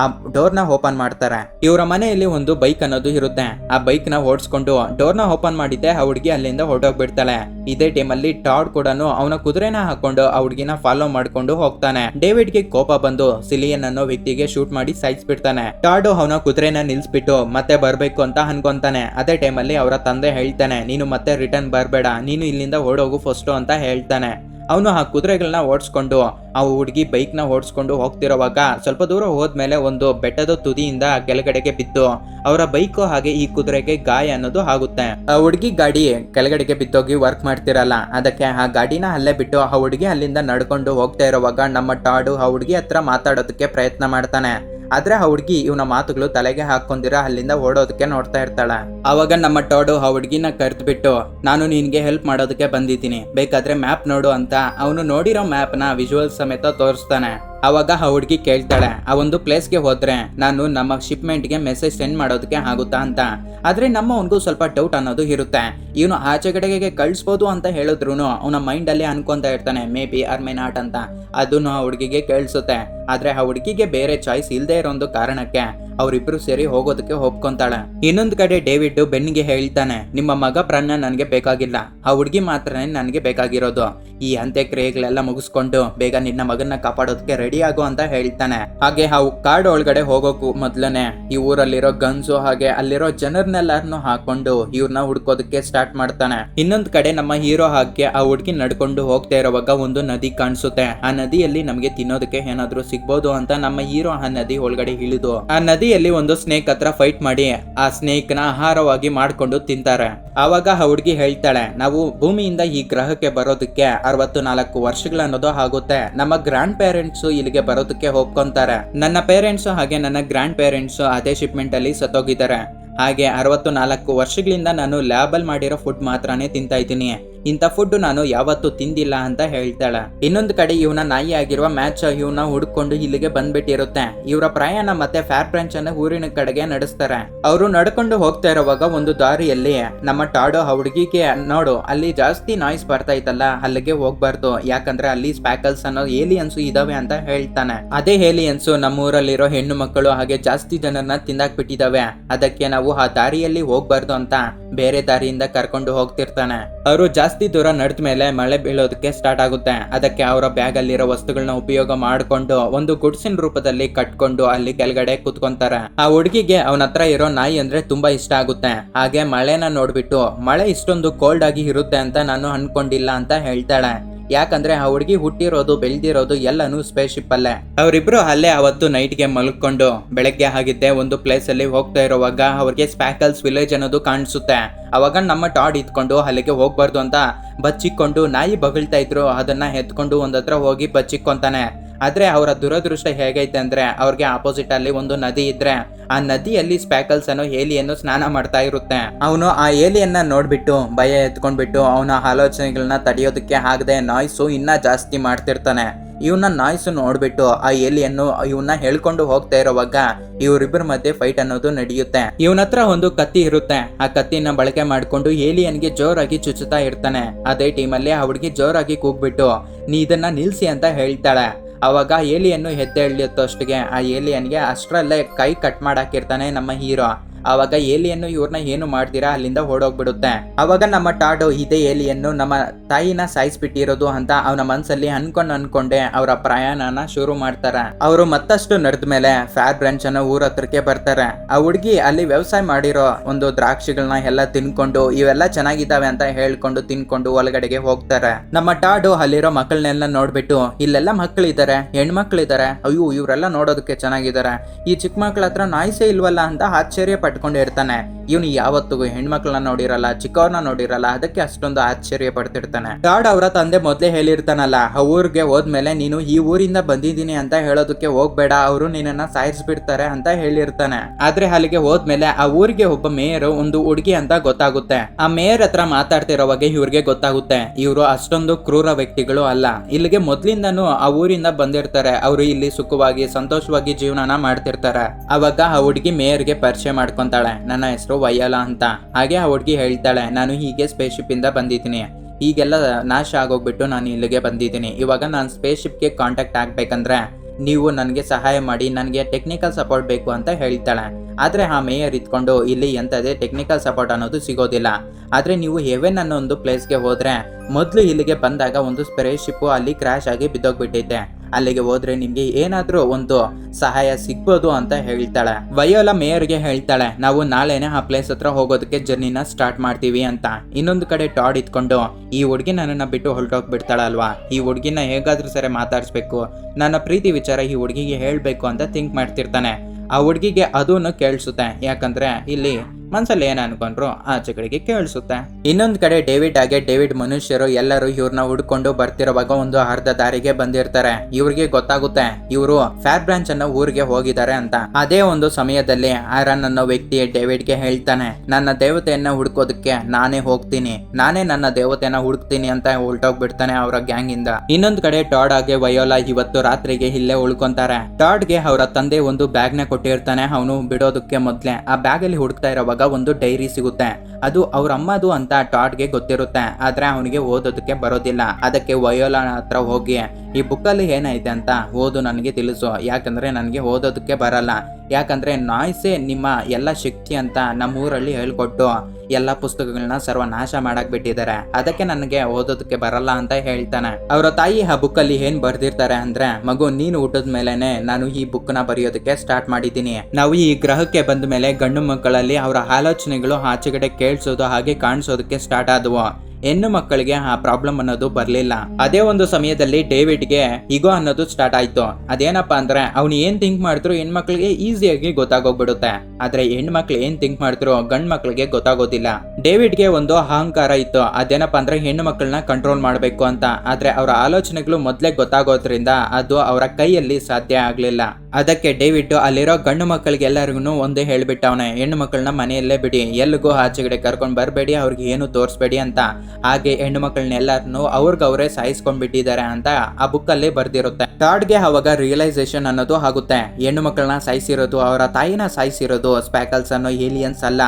ಆ ಡೋರ್ನ ಓಪನ್ ಮಾಡ್ತಾರೆ. ಇವರ ಮನೆಯಲ್ಲಿ ಒಂದು ಬೈಕ್ ಅನ್ನೋದು ಇರುತ್ತೆ. ಆ ಬೈಕ್ನ ಓಡಿಸ್ಕೊಂಡು ಡೋರ್ನ ಓಪನ್ ಮಾಡಿದ್ದೆ ಆ ಹುಡುಗಿ ಅಲ್ಲಿಂದ ಹೊರಟೋಗ್ಬಿಡ್ತಾಳೆ ಇದೇ ಅಲ್ಲಿ ಟಾಡ್ ಕೂಡ ಅವನ ಕುದುರೆನ ಹಾಕೊಂಡು ಆ ಹುಡುಗಿನ ಫಾಲೋ ಮಾಡ್ಕೊಂಡು ಹೋಗ್ತಾನೆ. ಡೇವಿಡ್ಗೆ ಕೋಪ ಬಂದು ಸಿಲಿಯನ್ ಅನ್ನೋ ವ್ಯಕ್ತಿಗೆ ಶೂಟ್ ಮಾಡಿ ಸಾಯಿಸ್ಬಿಡ್ತಾನೆ. ಟಾಡ್ ಅವನ ಕುದುರೆನ ನಿಲ್ಸ್ಬಿಟ್ಟು ಮತ್ತೆ ಬರ್ಬೇಕು ಅಂತ ಅನ್ಕೊಂತಾನೆ. ಅದೇ ಟೈಮ್ ಅಲ್ಲಿ ಅವರ ತಂದೆ ಹೇಳ್ತಾನೆ, ನೀನು ಮತ್ತೆ ರಿಟರ್ನ್ ಬರಬೇಡ. ನೀನು ಇಲ್ಲಿಂದ ಓಡೋಗು ಫಸ್ಟ್ ಅಂತ ಹೇಳ್ತಾನೆ. ಅವನು ಆ ಕುದುರೆಗಳನ್ನ ಓಡಿಸ್ಕೊಂಡು, ಆ ಹುಡುಗಿ ಬೈಕ್ನ ಓಡಿಸ್ಕೊಂಡು ಹೋಗ್ತಿರೋವಾಗ ಸ್ವಲ್ಪ ದೂರ ಹೋದ್ಮೇಲೆ ಒಂದು ಬೆಟ್ಟದ ತುದಿಯಿಂದ ಕೆಳಗಡೆಗೆ ಬಿದ್ದು, ಅವರ ಬೈಕು ಹಾಗೆ ಈ ಕುದುರೆಗೆ ಗಾಯ ಅನ್ನೋದು ಆಗುತ್ತೆ. ಆ ಹುಡುಗಿ ಗಾಡಿ ಕೆಳಗಡೆಗೆ ಬಿದ್ದೋಗಿ ವರ್ಕ್ ಮಾಡ್ತಿರಲ್ಲ, ಅದಕ್ಕೆ ಆ ಗಾಡಿನ ಅಲ್ಲೇ ಬಿಟ್ಟು ಆ ಹುಡುಗಿ ಅಲ್ಲಿಂದ ನಡ್ಕೊಂಡು ಹೋಗ್ತಾ ಇರುವಾಗ ನಮ್ಮ ಟಾಡು ಆ ಹುಡುಗಿ ಹತ್ರ ಮಾತಾಡೋದಕ್ಕೆ ಪ್ರಯತ್ನ ಮಾಡ್ತಾನೆ. ಆದ್ರೆ ಆ ಹುಡುಗಿ ಇವನ ಮಾತುಗಳು ತಲೆಗೆ ಹಾಕೊಂಡಿರ ಅಲ್ಲಿಂದ ಓಡೋದಕ್ಕೆ ನೋಡ್ತಾ ಇರ್ತಾಳ. ಅವಾಗ ನಮ್ಮ ಟೋಡು ಆ ಹುಡುಗಿನ ಕರೆದ್ಬಿಟ್ಟು, ನಾನು ನಿನ್ಗೆ ಹೆಲ್ಪ್ ಮಾಡೋದಕ್ಕೆ ಬಂದಿದ್ದೀನಿ. ಬೇಕಾದ್ರೆ ಮ್ಯಾಪ್ ನೋಡು ಅಂತ. ಅವನು ನೋಡಿರೋ ಮ್ಯಾಪ್ನ ವಿಜುವಲ್ ಸಮೇತ ತೋರಿಸ್ತಾನೆ. ಅವಾಗ ಆ ಹುಡುಗಿ ಕೇಳ್ತಾಳೆ, ಆ ಒಂದು ಪ್ಲೇಸ್ಗೆ ಹೋದ್ರೆ ನಾನು ನಮ್ಮ ಶಿಪ್ಮೆಂಟ್ಗೆ ಮೆಸೇಜ್ ಸೆಂಡ್ ಮಾಡೋದಕ್ಕೆ ಆಗುತ್ತಾ ಅಂತ. ಆದ್ರೆ ನಮ್ಮ ಅವನಿಗೂ ಸ್ವಲ್ಪ ಡೌಟ್ ಅನ್ನೋದು ಇರುತ್ತೆ. ಇವನು ಆಚೆಗಡೆಗೆ ಕಳಿಸ್ಬೋದು ಅಂತ ಹೇಳಿದ್ರು ಅವನ ಮೈಂಡ್ ಅಲ್ಲಿ ಅನ್ಕೊಂತ ಇರ್ತಾನೆ maybe or may not ಅಂತ. ಅದನ್ನು ಆ ಹುಡುಗಿಗೆ ಕೇಳಿಸುತ್ತೆ. ಆದ್ರೆ ಆ ಹುಡುಗಿಗೆ ಬೇರೆ ಚಾಯ್ಸ್ ಇಲ್ಲದೆ ಇರೋ ಒಂದು ಕಾರಣಕ್ಕೆ ಅವರಿಬ್ರು ಸೇರಿ ಹೋಗೋದಕ್ಕೆ ಒಪ್ಕೊಂತಾಳೆ. ಇನ್ನೊಂದು ಕಡೆ ಡೇವಿಡ್ ಬೆನ್ನಿಗೆ ಹೇಳ್ತಾನೆ, ನಿಮ್ಮ ಮಗ ಪ್ರಾಣ ನನಗೆ ಬೇಕಾಗಿಲ್ಲ. ಆ ಹುಡುಗಿ ಮಾತ್ರನೇ ನನಗೆ ಬೇಕಾಗಿರೋದು. ಈ ಅಂತ್ಯಕ್ರಿಯೆಗಳೆಲ್ಲ ಮುಗಿಸ್ಕೊಂಡು ಬೇಗ ನಿನ್ನ ಮಗನ್ನ ಕಾಪಾಡೋದಕ್ಕೆ ರೆಡಿ ಆಗು ಅಂತ ಹೇಳ್ತಾನೆ. ಹಾಗೆ ಆ ಕಾಡ್ ಒಳಗಡೆ ಹೋಗೋಕು ಮೊದ್ಲನೆ ಈ ಊರಲ್ಲಿರೋ ಗನ್ಸು ಹಾಗೆ ಅಲ್ಲಿರೋ ಜನರ್ನೆಲ್ಲಾರ್ನು ಹಾಕೊಂಡು ಇವ್ರನ್ನ ಹುಡ್ಕೋದಕ್ಕೆ ಸ್ಟಾರ್ಟ್ ಮಾಡ್ತಾನೆ. ಇನ್ನೊಂದ್ ಕಡೆ ನಮ್ಮ ಹೀರೋ ಹಾಗೆ ಆ ಹುಡುಗಿ ನಡ್ಕೊಂಡು ಹೋಗ್ತಾ ಇರೋವಾಗ ಒಂದು ನದಿ ಕಾಣಿಸುತ್ತೆ. ಆ ನದಿಯಲ್ಲಿ ನಮಗೆ ತಿನ್ನೋದಕ್ಕೆ ಏನಾದ್ರೂ ಸಿಗ್ಬೋದು ಅಂತ ನಮ್ಮ ಹೀರೋ ಆ ನದಿ ಒಳಗಡೆ ಇಳಿದು, ಆ ನದಿಯಲ್ಲಿ ಒಂದು ಸ್ನೇಕ್ ಹತ್ರ ಫೈಟ್ ಮಾಡಿ, ಆ ಸ್ನೇಕ್ನ ಆಹಾರವಾಗಿ ಮಾಡ್ಕೊಂಡು ತಿಂತಾರೆ. ಆವಾಗ ಆ ಹುಡುಗಿ ಹೇಳ್ತಾಳೆ, ನಾವು ಭೂಮಿಯಿಂದ ಈ ಗ್ರಹಕ್ಕೆ ಬರೋದಕ್ಕೆ ಅರವತ್ತು ನಾಲ್ಕು ವರ್ಷಗಳನ್ನೋದು ಆಗುತ್ತೆ. ನಮ್ಮ ಗ್ರ್ಯಾಂಡ್ ಪೇರೆಂಟ್ಸ್ ಇಲ್ಲಿಗೆ ಬರೋದಕ್ಕೆ ಒಪ್ಕೊಂತಾರೆ ನನ್ನ ಪೇರೆಂಟ್ಸ್ ಹಾಗೆ ನನ್ನ ಗ್ರ್ಯಾಂಡ್ ಪೇರೆಂಟ್ಸ್ ಅದೇ ಶಿಪ್ಮೆಂಟ್ ಅಲ್ಲಿ ಸತ್ತೋಗಿದ್ದಾರೆ. ಹಾಗೆ ಅರವತ್ತು ನಾಲ್ಕು ವರ್ಷಗಳಿಂದ ನಾನು ಲ್ಯಾಬಲ್ ಮಾಡಿರೋ ಫುಡ್ ಮಾತ್ರನೇ ತಿಂತಾ ಇದ್ದೀನಿ. ಇಂಥ ಫುಡ್ ನಾನು ಯಾವತ್ತೂ ತಿಂದಿಲ್ಲ ಅಂತ ಹೇಳ್ತಾಳೆ. ಇನ್ನೊಂದು ಕಡೆ ಇವನ ನಾಯಿ ಆಗಿರುವ ಮ್ಯಾಚ್ ಇವನ ಹುಡ್ಕೊಂಡು ಇಲ್ಲಿಗೆ ಬಂದ್ಬಿಟ್ಟಿರುತ್ತೆ. ಇವರ ಪ್ರಯಾಣ ಮತ್ತೆ ಫ್ಯಾರ್ ಬ್ರಾಂಚ್ ಅನ್ನ ಊರಿನ ಕಡೆಗೆ ನಡೆಸ್ತಾರೆ. ಅವರು ನಡ್ಕೊಂಡು ಹೋಗ್ತಾ ಇರುವಾಗ ಒಂದು ದಾರಿಯಲ್ಲಿ ನಮ್ಮ ಟಾಡೋ ಹುಡುಗಿಗೆ ನೋಡು, ಅಲ್ಲಿ ಜಾಸ್ತಿ ನಾಯ್ಸ್ ಬರ್ತಾ ಇತ್ತಲ್ಲ ಅಲ್ಲಿಗೆ ಹೋಗ್ಬಾರ್ದು, ಯಾಕಂದ್ರೆ ಅಲ್ಲಿ ಸ್ಪ್ಯಾಕಲ್ಸ್ ಅನ್ನೋ ಏಲಿಯನ್ಸ್ ಇದಾವೆ ಅಂತ ಹೇಳ್ತಾನೆ. ಅದೇ ಏಲಿಯನ್ಸ್ ನಮ್ಮೂರಲ್ಲಿರೋ ಹೆಣ್ಣು ಮಕ್ಕಳು ಹಾಗೆ ಜಾಸ್ತಿ ಜನರನ್ನ ತಿಂದಾಕ್ಬಿಟ್ಟಿದಾವೆ. ಅದಕ್ಕೆ ನಾವು ಆ ದಾರಿಯಲ್ಲಿ ಹೋಗ್ಬಾರ್ದು ಅಂತ ಬೇರೆ ದಾರಿಯಿಂದ ಕರ್ಕೊಂಡು ಹೋಗ್ತಿರ್ತಾನೆ. ಅವರು ಜಾಸ್ತಿ ದೂರ ನಡೆದ ಮೇಲೆ ಮಳೆ ಬೀಳೋದಕ್ಕೆ ಸ್ಟಾರ್ಟ್ ಆಗುತ್ತೆ. ಅದಕ್ಕೆ ಅವರ ಬ್ಯಾಗ್ ಅಲ್ಲಿರೋ ವಸ್ತುಗಳನ್ನ ಉಪಯೋಗ ಮಾಡಿಕೊಂಡು ಒಂದು ಗುಡ್ಸಿನ ರೂಪದಲ್ಲಿ ಕಟ್ಕೊಂಡು ಅಲ್ಲಿ ಕೆಳಗಡೆ ಕುತ್ಕೊಂತಾರೆ. ಆ ಹುಡುಗಿಗೆ ಅವನ ಹತ್ರ ಇರೋ ನಾಯಿ ಅಂದ್ರೆ ತುಂಬಾ ಇಷ್ಟ ಆಗುತ್ತೆ. ಹಾಗೆ ಮಳೆನ ನೋಡ್ಬಿಟ್ಟು, ಮಳೆ ಇಷ್ಟೊಂದು ಕೋಲ್ಡ್ ಆಗಿ ಇರುತ್ತೆ ಅಂತ ನಾನು ಅನ್ಕೊಂಡಿಲ್ಲ ಅಂತ ಹೇಳ್ತಾಳೆ. ಯಾಕಂದ್ರೆ ಆ ಹುಡುಗಿ ಹುಟ್ಟಿರೋದು, ಬೆಳೆದಿರೋದು ಎಲ್ಲಾನು ಸ್ಪೇಸ್ ಶಿಪ್ ಅಲ್ಲೇ ಅವರಿಬ್ರು ಅಲ್ಲೇ ಅವತ್ತು ನೈಟ್ಗೆ ಮಲ್ಕೊಂಡು ಬೆಳಗ್ಗೆ ಆಗಿದ್ದೆ, ಒಂದು ಪ್ಲೇಸ್ ಅಲ್ಲಿ ಹೋಗ್ತಾ ಇರುವಾಗ ಅವ್ರಿಗೆ ಸ್ಪ್ಯಾಕಲ್ಸ್ ವಿಲೇಜ್ ಅನ್ನೋದು ಕಾಣಿಸುತ್ತೆ. ಅವಾಗ ನಮ್ಮ ಟಾಡ್ ಇದ್ಕೊಂಡು ಅಲ್ಲಿಗೆ ಹೋಗ್ಬಾರ್ದು ಅಂತ ಬಚ್ಚಿಕೊಂಡು ನಾಯಿ ಬಗಳ್ತಾ ಇದ್ರು. ಅದನ್ನ ಎತ್ಕೊಂಡು ಒಂದತ್ರ ಹೋಗಿ ಬಚ್ಚಿಕೊಂತಾನೆ ಆದ್ರೆ ಅವರ ದುರದೃಷ್ಟ ಹೇಗೈತೆ ಅಂದ್ರೆ ಅವ್ರಿಗೆ ಆಪೋಸಿಟ್ ಅಲ್ಲಿ ಒಂದು ನದಿ ಇದ್ರೆ ಆ ನದಿಯಲ್ಲಿ ಸ್ಪ್ಯಾಕಲ್ಸ್ ಅನ್ನೋ ಏಲಿಯನ್ನು ಸ್ನಾನ ಮಾಡ್ತಾ ಇರುತ್ತೆ. ಅವನು ಆ ಏಲಿಯನ್ನ ನೋಡ್ಬಿಟ್ಟು ಭಯ ಎತ್ಕೊಂಡ್ಬಿಟ್ಟು ಅವನ ಆಲೋಚನೆಗಳನ್ನ ತಡೆಯೋದಕ್ಕೆ ಆಗದೆ ನಾಯ್ಸು ಇನ್ನ ಜಾಸ್ತಿ ಮಾಡ್ತಿರ್ತಾನೆ. ಇವನ್ನ ನಾಯ್ಸ್ ನೋಡ್ಬಿಟ್ಟು ಆ ಏಲಿಯನ್ನು ಇವನ್ನ ಹೇಳ್ಕೊಂಡು ಹೋಗ್ತಾ ಇರೋವಾಗ ಇವರಿಬ್ಬರ ಮಧ್ಯೆ ಫೈಟ್ ಅನ್ನೋದು ನಡೆಯುತ್ತೆ. ಇವನ ಹತ್ರ ಒಂದು ಕತ್ತಿ ಇರುತ್ತೆ. ಆ ಕತ್ತಿನ ಬಳಕೆ ಮಾಡ್ಕೊಂಡು ಏಲಿಯನ್ಗೆ ಜೋರಾಗಿ ಚುಚ್ಚುತ್ತಾ ಇರ್ತಾನೆ. ಅದೇ ಟೀಮಲ್ಲಿ ಆ ಹುಡುಗಿ ಜೋರಾಗಿ ಕೂಗ್ಬಿಟ್ಟು, ನೀ ಇದನ್ನ ನಿಲ್ಸಿ ಅಂತ ಹೇಳ್ತಾಳೆ. ಅವಾಗ ಏಲಿಯನ್ನು ಎದ್ದೇಳಿಯತ್ತಷ್ಟಕ್ಕೆ ಆ ಏಲಿಯನ್ಗೆ ಅಷ್ಟರಲ್ಲೇ ಕೈ ಕಟ್ ಮಾಡಾಕಿರ್ತಾನೆ ನಮ್ಮ ಹೀರೋ. ಅವಾಗ ಏಲಿಯನ್ನು ಇವ್ರನ್ನ ಏನು ಮಾಡ್ತೀರಾ? ಅಲ್ಲಿಂದ ಓಡೋಗ್ಬಿಡುತ್ತೆ. ಅವಾಗ ನಮ್ಮ ಟಾಡು, ಇದೇ ಏಲಿಯನ್ನು ನಮ್ಮ ತಾಯಿನ ಸಾಯಿಸ್ಬಿಟ್ಟಿರೋದು ಅಂತ ಅವನ ಮನ್ಸಲ್ಲಿ ಅನ್ಕೊಂಡ್ ಅನ್ಕೊಂಡೆ ಅವರ ಪ್ರಯಾಣನ ಶುರು ಮಾಡ್ತಾರೆ. ಅವರು ಮತ್ತಷ್ಟು ನಡೆದ ಮೇಲೆ ಫ್ಯಾರ್ ಬ್ರಾಂಚ್ ಅನ್ನ ಊರ ಹತ್ರಕ್ಕೆ ಬರ್ತಾರೆ. ಆ ಹುಡುಗಿ ಅಲ್ಲಿ ವ್ಯವಸಾಯ ಮಾಡಿರೋ ಒಂದು ದ್ರಾಕ್ಷಿಗಳನ್ನ ಎಲ್ಲ ತಿನ್ಕೊಂಡು ಇವೆಲ್ಲ ಚೆನ್ನಾಗಿದ್ದಾವೆ ಅಂತ ಹೇಳ್ಕೊಂಡು ತಿನ್ಕೊಂಡು ಒಳಗಡೆಗೆ ಹೋಗ್ತಾರೆ. ನಮ್ಮ ಟಾಡು ಅಲ್ಲಿರೋ ಮಕ್ಕಳನ್ನೆಲ್ಲ ನೋಡ್ಬಿಟ್ಟು ಇಲ್ಲೆಲ್ಲ ಮಕ್ಕಳಿದ್ದಾರೆ ಹೆಣ್ಮಕ್ಳಿದ್ದಾರೆ ಅಯ್ಯೋ ಇವರೆಲ್ಲ ನೋಡೋದಕ್ಕೆ ಚೆನ್ನಾಗಿದ್ದಾರೆ ಈ ಚಿಕ್ಕ ಮಕ್ಕಳ ಹತ್ರ ನಾಯ್ಸೇ ಇಲ್ವಲ್ಲ ಅಂತ ಆಶ್ಚರ್ಯ ಪಟ್ಕೊಂಡಿರ್ತಾನೆ ಇವನು ಯಾವತ್ತಿಗೂ ಹೆಣ್ಮಕ್ಳನ್ನ ನೋಡಿರಲ್ಲ ಚಿಕ್ಕವ್ರನ್ನ ನೋಡಿರಲ್ಲ, ಅದಕ್ಕೆ ಅಷ್ಟೊಂದು ಆಶ್ಚರ್ಯ ಪಡ್ತಿರ್ತಾನೆ. ಡಾಡ್ ಅವರ ತಂದೆ ಮೊದ್ಲೇ ಹೇಳಿರ್ತಾನಲ್ಲ, ಆ ಊರಿಗೆ ಹೋದ್ಮೇಲೆ ನೀನು ಈ ಊರಿಂದ ಬಂದಿದ್ದೀನಿ ಅಂತ ಹೇಳೋದಕ್ಕೆ ಹೋಗ್ಬೇಡ, ಅವರು ನಿನ್ನನ್ನ ಸಾಯಿಸ್ಬಿಡ್ತಾರೆ ಅಂತ ಹೇಳಿರ್ತಾನೆ. ಆದ್ರೆ ಅಲ್ಲಿಗೆ ಹೋದ್ಮೇಲೆ ಆ ಊರಿಗೆ ಒಬ್ಬ ಮೇಯರ್ ಒಂದು ಹುಡುಗಿ ಅಂತ ಗೊತ್ತಾಗುತ್ತೆ. ಆ ಮೇಯರ್ ಹತ್ರ ಮಾತಾಡ್ತಿರೋವಾಗ ಇವ್ರಿಗೆ ಗೊತ್ತಾಗುತ್ತೆ. ಇವರು ಅಷ್ಟೊಂದು ಕ್ರೂರ ವ್ಯಕ್ತಿಗಳು ಅಲ್ಲ. ಇಲ್ಲಿಗೆ ಮೊದ್ಲಿಂದನು ಆ ಊರಿಂದ ಬಂದಿರ್ತಾರೆ. ಅವರು ಇಲ್ಲಿ ಸುಖವಾಗಿ, ಸಂತೋಷವಾಗಿ ಜೀವನನ ಮಾಡ್ತಿರ್ತಾರೆ. ಅವಾಗ ಆ ಹುಡುಗಿ ಮೇಯರ್ಗೆ ಪರಿಚಯ ಮಾಡ್ಕೊಂತಾಳೆ ನನ್ನ ಹೆಸರು ವಯ್ಯಲ ಅಂತ. ಹಾಗೆ ಆ ಹುಡುಗಿ ಹೇಳ್ತಾಳೆ, ನಾನು ಹೀಗೆ ಸ್ಪೇಸ್ ಇಂದ ಬಂದಿದ್ದೀನಿ. ಈಗೆಲ್ಲ ನಾಶ ಆಗೋಗ್ಬಿಟ್ಟು ನಾನು ಇಲ್ಲಿಗೆ ಬಂದಿದ್ದೀನಿ. ಇವಾಗ ನಾನು ಸ್ಪೇಸ್ ಸ್ಪೇಸ್ಶಿಪ್ಗೆ ಕಾಂಟ್ಯಾಕ್ಟ್ ಆಗ್ಬೇಕಂದ್ರೆ ನೀವು ನನಗೆ ಸಹಾಯ ಮಾಡಿ, ನನಗೆ ಟೆಕ್ನಿಕಲ್ ಸಪೋರ್ಟ್ ಬೇಕು ಅಂತ ಹೇಳ್ತಾಳೆ. ಆದರೆ ಆ ಮೇಯರ್ ಇದ್ಕೊಂಡು ಇಲ್ಲಿ ಎಂಥದೇ ಟೆಕ್ನಿಕಲ್ ಸಪೋರ್ಟ್ ಅನ್ನೋದು ಸಿಗೋದಿಲ್ಲ. ಆದರೆ ನೀವು ಹೆವೆನ್ ಅನ್ನೋ ಒಂದು ಪ್ಲೇಸ್ಗೆ ಹೋದರೆ ಮೊದಲು ಇಲ್ಲಿಗೆ ಬಂದಾಗ ಒಂದು ಸ್ಪೇಸ್ ಶಿಪ್ಪು ಅಲ್ಲಿ ಕ್ರ್ಯಾಶ್ ಆಗಿ ಬಿದ್ದೋಗ್ಬಿಟ್ಟೈತೆ ಅಲ್ಲಿಗೆ ಹೋದ್ರೆ ನಿಮ್ಗೆ ಏನಾದ್ರೂ ಒಂದು ಸಹಾಯ ಸಿಗ್ಬೋದು ಅಂತ ಹೇಳ್ತಾಳೆ. ವಯೋಲ ಮೇಯರ್ಗೆ ಹೇಳ್ತಾಳೆ, ನಾವು ನಾಳೆನೆ ಆ ಪ್ಲೇಸ್ ಹತ್ರ ಹೋಗೋದಕ್ಕೆ ಜರ್ನಿನ ಸ್ಟಾರ್ಟ್ ಮಾಡ್ತೀವಿ ಅಂತ. ಇನ್ನೊಂದು ಕಡೆ ಟಾಡ್ ಇಟ್ಕೊಂಡು ಈ ಹುಡುಗಿ ನನ್ನನ್ನು ಬಿಟ್ಟು ಹೊರಟೋಗ್ಬಿಡ್ತಾಳಲ್ವಾ? ಈ ಹುಡುಗಿನ ಹೇಗಾದ್ರೂ ಸರಿ ಮಾತಾಡಿಸ್ಬೇಕು. ನನ್ನ ಪ್ರೀತಿ ವಿಚಾರ ಈ ಹುಡುಗಿಗೆ ಹೇಳಬೇಕು ಅಂತ ಥಿಂಕ್ ಮಾಡ್ತಿರ್ತಾನೆ. ಆ ಹುಡುಗಿಗೆ ಅದೂ ಕೇಳಿಸುತ್ತೆ. ಯಾಕಂದ್ರೆ ಇಲ್ಲಿ ಮನ್ಸಲ್ಲಿ ಏನ್ ಅನ್ಕೊಂಡ್ರು ಆಚೆ ಕೇಳಿಸುತ್ತೆ. ಇನ್ನೊಂದ್ ಕಡೆ ಡೇವಿಡ್ ಆಗಿ ಡೇವಿಡ್ ಮನುಷ್ಯರು ಎಲ್ಲರೂ ಇವ್ರನ್ನ ಹುಡ್ಕೊಂಡು ಬರ್ತಿರುವಾಗ ಒಂದು ಅರ್ಧ ದಾರಿಗೆ ಬಂದಿರ್ತಾರೆ. ಇವ್ರಿಗೆ ಗೊತ್ತಾಗುತ್ತೆ, ಇವರು ಫ್ಯಾರ್ ಬ್ರಾಂಚ್ ಅನ್ನ ಊರಿಗೆ ಹೋಗಿದ್ದಾರೆ ಅಂತ. ಅದೇ ಒಂದು ಸಮಯದಲ್ಲಿ ಆರನ್ ಅನ್ನೋ ವ್ಯಕ್ತಿ ಡೇವಿಡ್ಗೆ ಹೇಳ್ತಾನೆ, ನನ್ನ ದೇವತೆಯನ್ನ ಹುಡ್ಕೋದಕ್ಕೆ ನಾನೇ ಹೋಗ್ತೀನಿ. ನಾನೇ ನನ್ನ ದೇವತೆಯನ್ನ ಹುಡುಕ್ತೀನಿ ಅಂತ ಹೊಲ್ಟೋಗ್ಬಿಡ್ತಾನೆ ಅವರ ಗ್ಯಾಂಗ್ ಇಂದ ಇನ್ನೊಂದ್ ಕಡೆ ಟಾಡ್ ಹಾಗೆ ವಯೋಲಾ ಇವತ್ತು ರಾತ್ರಿಗೆ ಇಲ್ಲೇ ಉಳ್ಕೊಂತಾರೆ. ಟಾಡ್ಗೆ ಅವರ ತಂದೆ ಒಂದು ಬ್ಯಾಗ್ನ ಕೊಟ್ಟಿರ್ತಾನೆ, ಅವನು ಬಿಡೋದಕ್ಕೆ ಮೊದ್ಲೇ. ಆ ಬ್ಯಾಗ್ ಅಲ್ಲಿ ಹುಡುಕ್ತಾ ಇರೋವಾಗ ಒಂದು ಡೈರಿ ಸಿಗುತ್ತೆ. ಅದು ಅವ್ರ ಅಮ್ಮದು ಅಂತ ಟಾಡ್ಗೆ ಗೊತ್ತಿರುತ್ತೆ. ಆದ್ರೆ ಅವನಿಗೆ ಓದೋದಕ್ಕೆ ಬರೋದಿಲ್ಲ. ಅದಕ್ಕೆ ವಯೋಲಾ ಹತ್ರ ಹೋಗಿ, ಈ ಬುಕ್ಕಲ್ಲಿ ಏನೈತೆ ಅಂತ ಓದು ನನಗೆ ತಿಳಿಸು. ಯಾಕಂದ್ರೆ ನನಗೆ ಓದೋದಕ್ಕೆ ಬರಲ್ಲ. ಯಾಕಂದ್ರೆ ನಾಯ್ಸೇ ನಿಮ್ಮ ಎಲ್ಲ ಶಕ್ತಿ ಅಂತ ನಮ್ಮೂರಲ್ಲಿ ಹೇಳ್ಕೊಟ್ಟು ಎಲ್ಲ ಪುಸ್ತಕಗಳನ್ನ ಸರ್ವನಾಶ ಮಾಡಕ್ ಬಿಟ್ಟಿದ್ದಾರೆ. ಅದಕ್ಕೆ ನನಗೆ ಓದೋದಕ್ಕೆ ಬರಲ್ಲ ಅಂತ ಹೇಳ್ತಾನೆ. ಅವರ ತಾಯಿ ಆ ಬುಕ್ಕಲ್ಲಿ ಏನ್ ಬರ್ದಿರ್ತಾರೆ ಅಂದ್ರೆ, ಮಗು, ನೀನು ಹುಟ್ಟದ ಮೇಲೆನೆ ನಾನು ಈ ಬುಕ್ನ ಬರೆಯೋದಕ್ಕೆ ಸ್ಟಾರ್ಟ್ ಮಾಡಿದ್ದೀನಿ. ನಾವು ಈ ಗ್ರಹಕ್ಕೆ ಬಂದ ಮೇಲೆ ಗಂಡು ಮಕ್ಕಳಲ್ಲಿ ಅವರ ಆಲೋಚನೆಗಳು ಆಚೆಗಡೆ ಕೇಳಿಸೋದು ಹಾಗೆ ಕಾಣಿಸೋದಕ್ಕೆ ಸ್ಟಾರ್ಟ್ ಆದವು. ಹೆಣ್ಣು ಮಕ್ಕಳಿಗೆ ಆ ಪ್ರಾಬ್ಲಮ್ ಅನ್ನೋದು ಬರಲಿಲ್ಲ. ಅದೇ ಒಂದು ಸಮಯದಲ್ಲಿ ಡೇವಿಡ್ಗೆ ಇಗೋ ಅನ್ನೋದು ಸ್ಟಾರ್ಟ್ ಆಯ್ತು. ಅದೇನಪ್ಪ ಅಂದ್ರೆ ಅವ್ನು ಏನ್ ಥಿಂಕ್ ಮಾಡಿದ್ರು ಹೆಣ್ಮಕ್ಳಿಗೆ ಈಸಿಯಾಗಿ ಗೊತ್ತಾಗೋಗ್ಬಿಡುತ್ತೆ. ಆದ್ರೆ ಹೆಣ್ಮಕ್ಳು ಏನ್ ಥಿಂಕ್ ಮಾಡಿದ್ರು ಗಂಡ್ ಮಕ್ಳಿಗೆ ಗೊತ್ತಾಗೋದಿಲ್ಲ. ಡೇವಿಡ್ಗೆ ಒಂದು ಅಹಂಕಾರ ಇತ್ತು. ಅದೇನಪ್ಪ ಅಂದ್ರೆ ಹೆಣ್ಣು ಮಕ್ಕಳನ್ನ ಕಂಟ್ರೋಲ್ ಮಾಡಬೇಕು ಅಂತ. ಆದ್ರೆ ಅವರ ಆಲೋಚನೆಗಳು ಮೊದ್ಲೇ ಗೊತ್ತಾಗೋದ್ರಿಂದ ಅದು ಅವರ ಕೈಯಲ್ಲಿ ಸಾಧ್ಯ ಆಗ್ಲಿಲ್ಲ. ಅದಕ್ಕೆ ಡೇವಿಡ್ ಅಲ್ಲಿರೋ ಗಂಡು ಮಕ್ಕಳಿಗೆ ಎಲ್ಲರಿಗೂ ಒಂದೇ ಹೇಳ್ಬಿಟ್ಟವನೆ, ಹೆಣ್ಣು ಮಕ್ಕಳನ್ನ ಮನೆಯಲ್ಲೇ ಬಿಡಿ. ಎಲ್ಲಿಗೂ ಆಚೆಗಡೆ ಕರ್ಕೊಂಡು ಬರಬೇಡಿ, ಅವ್ರಿಗೆ ಏನು ತೋರಿಸ್ಬೇಡಿ ಅಂತ. ಹಾಗೆ ಹೆಣ್ಣು ಮಕ್ಕಳನ್ನೆಲ್ಲರನ್ನು ಅವ್ರಿಗವ್ರೆ ಅವರೇ ಸಾಯಿಸ್ಕೊಂಡ್ಬಿಟ್ಟಿದ್ದಾರೆ ಅಂತ ಆ ಬುಕ್ ಅಲ್ಲಿ ಬರ್ದಿರುತ್ತೆ. ಟಾಡ್ಗೆ ಅವಾಗ ರಿಯಲೈಸೇಷನ್ ಅನ್ನೋದು ಆಗುತ್ತೆ. ಹೆಣ್ಣು ಮಕ್ಕಳನ್ನ ಸಾಯಿಸಿರೋದು, ಅವರ ತಾಯಿನ ಸಾಯಿಸಿರೋದು ಸ್ಪ್ಯಾಕಲ್ಸ್ ಅನ್ನೋ ಏಲಿಯನ್ಸ್ ಅಲ್ಲ.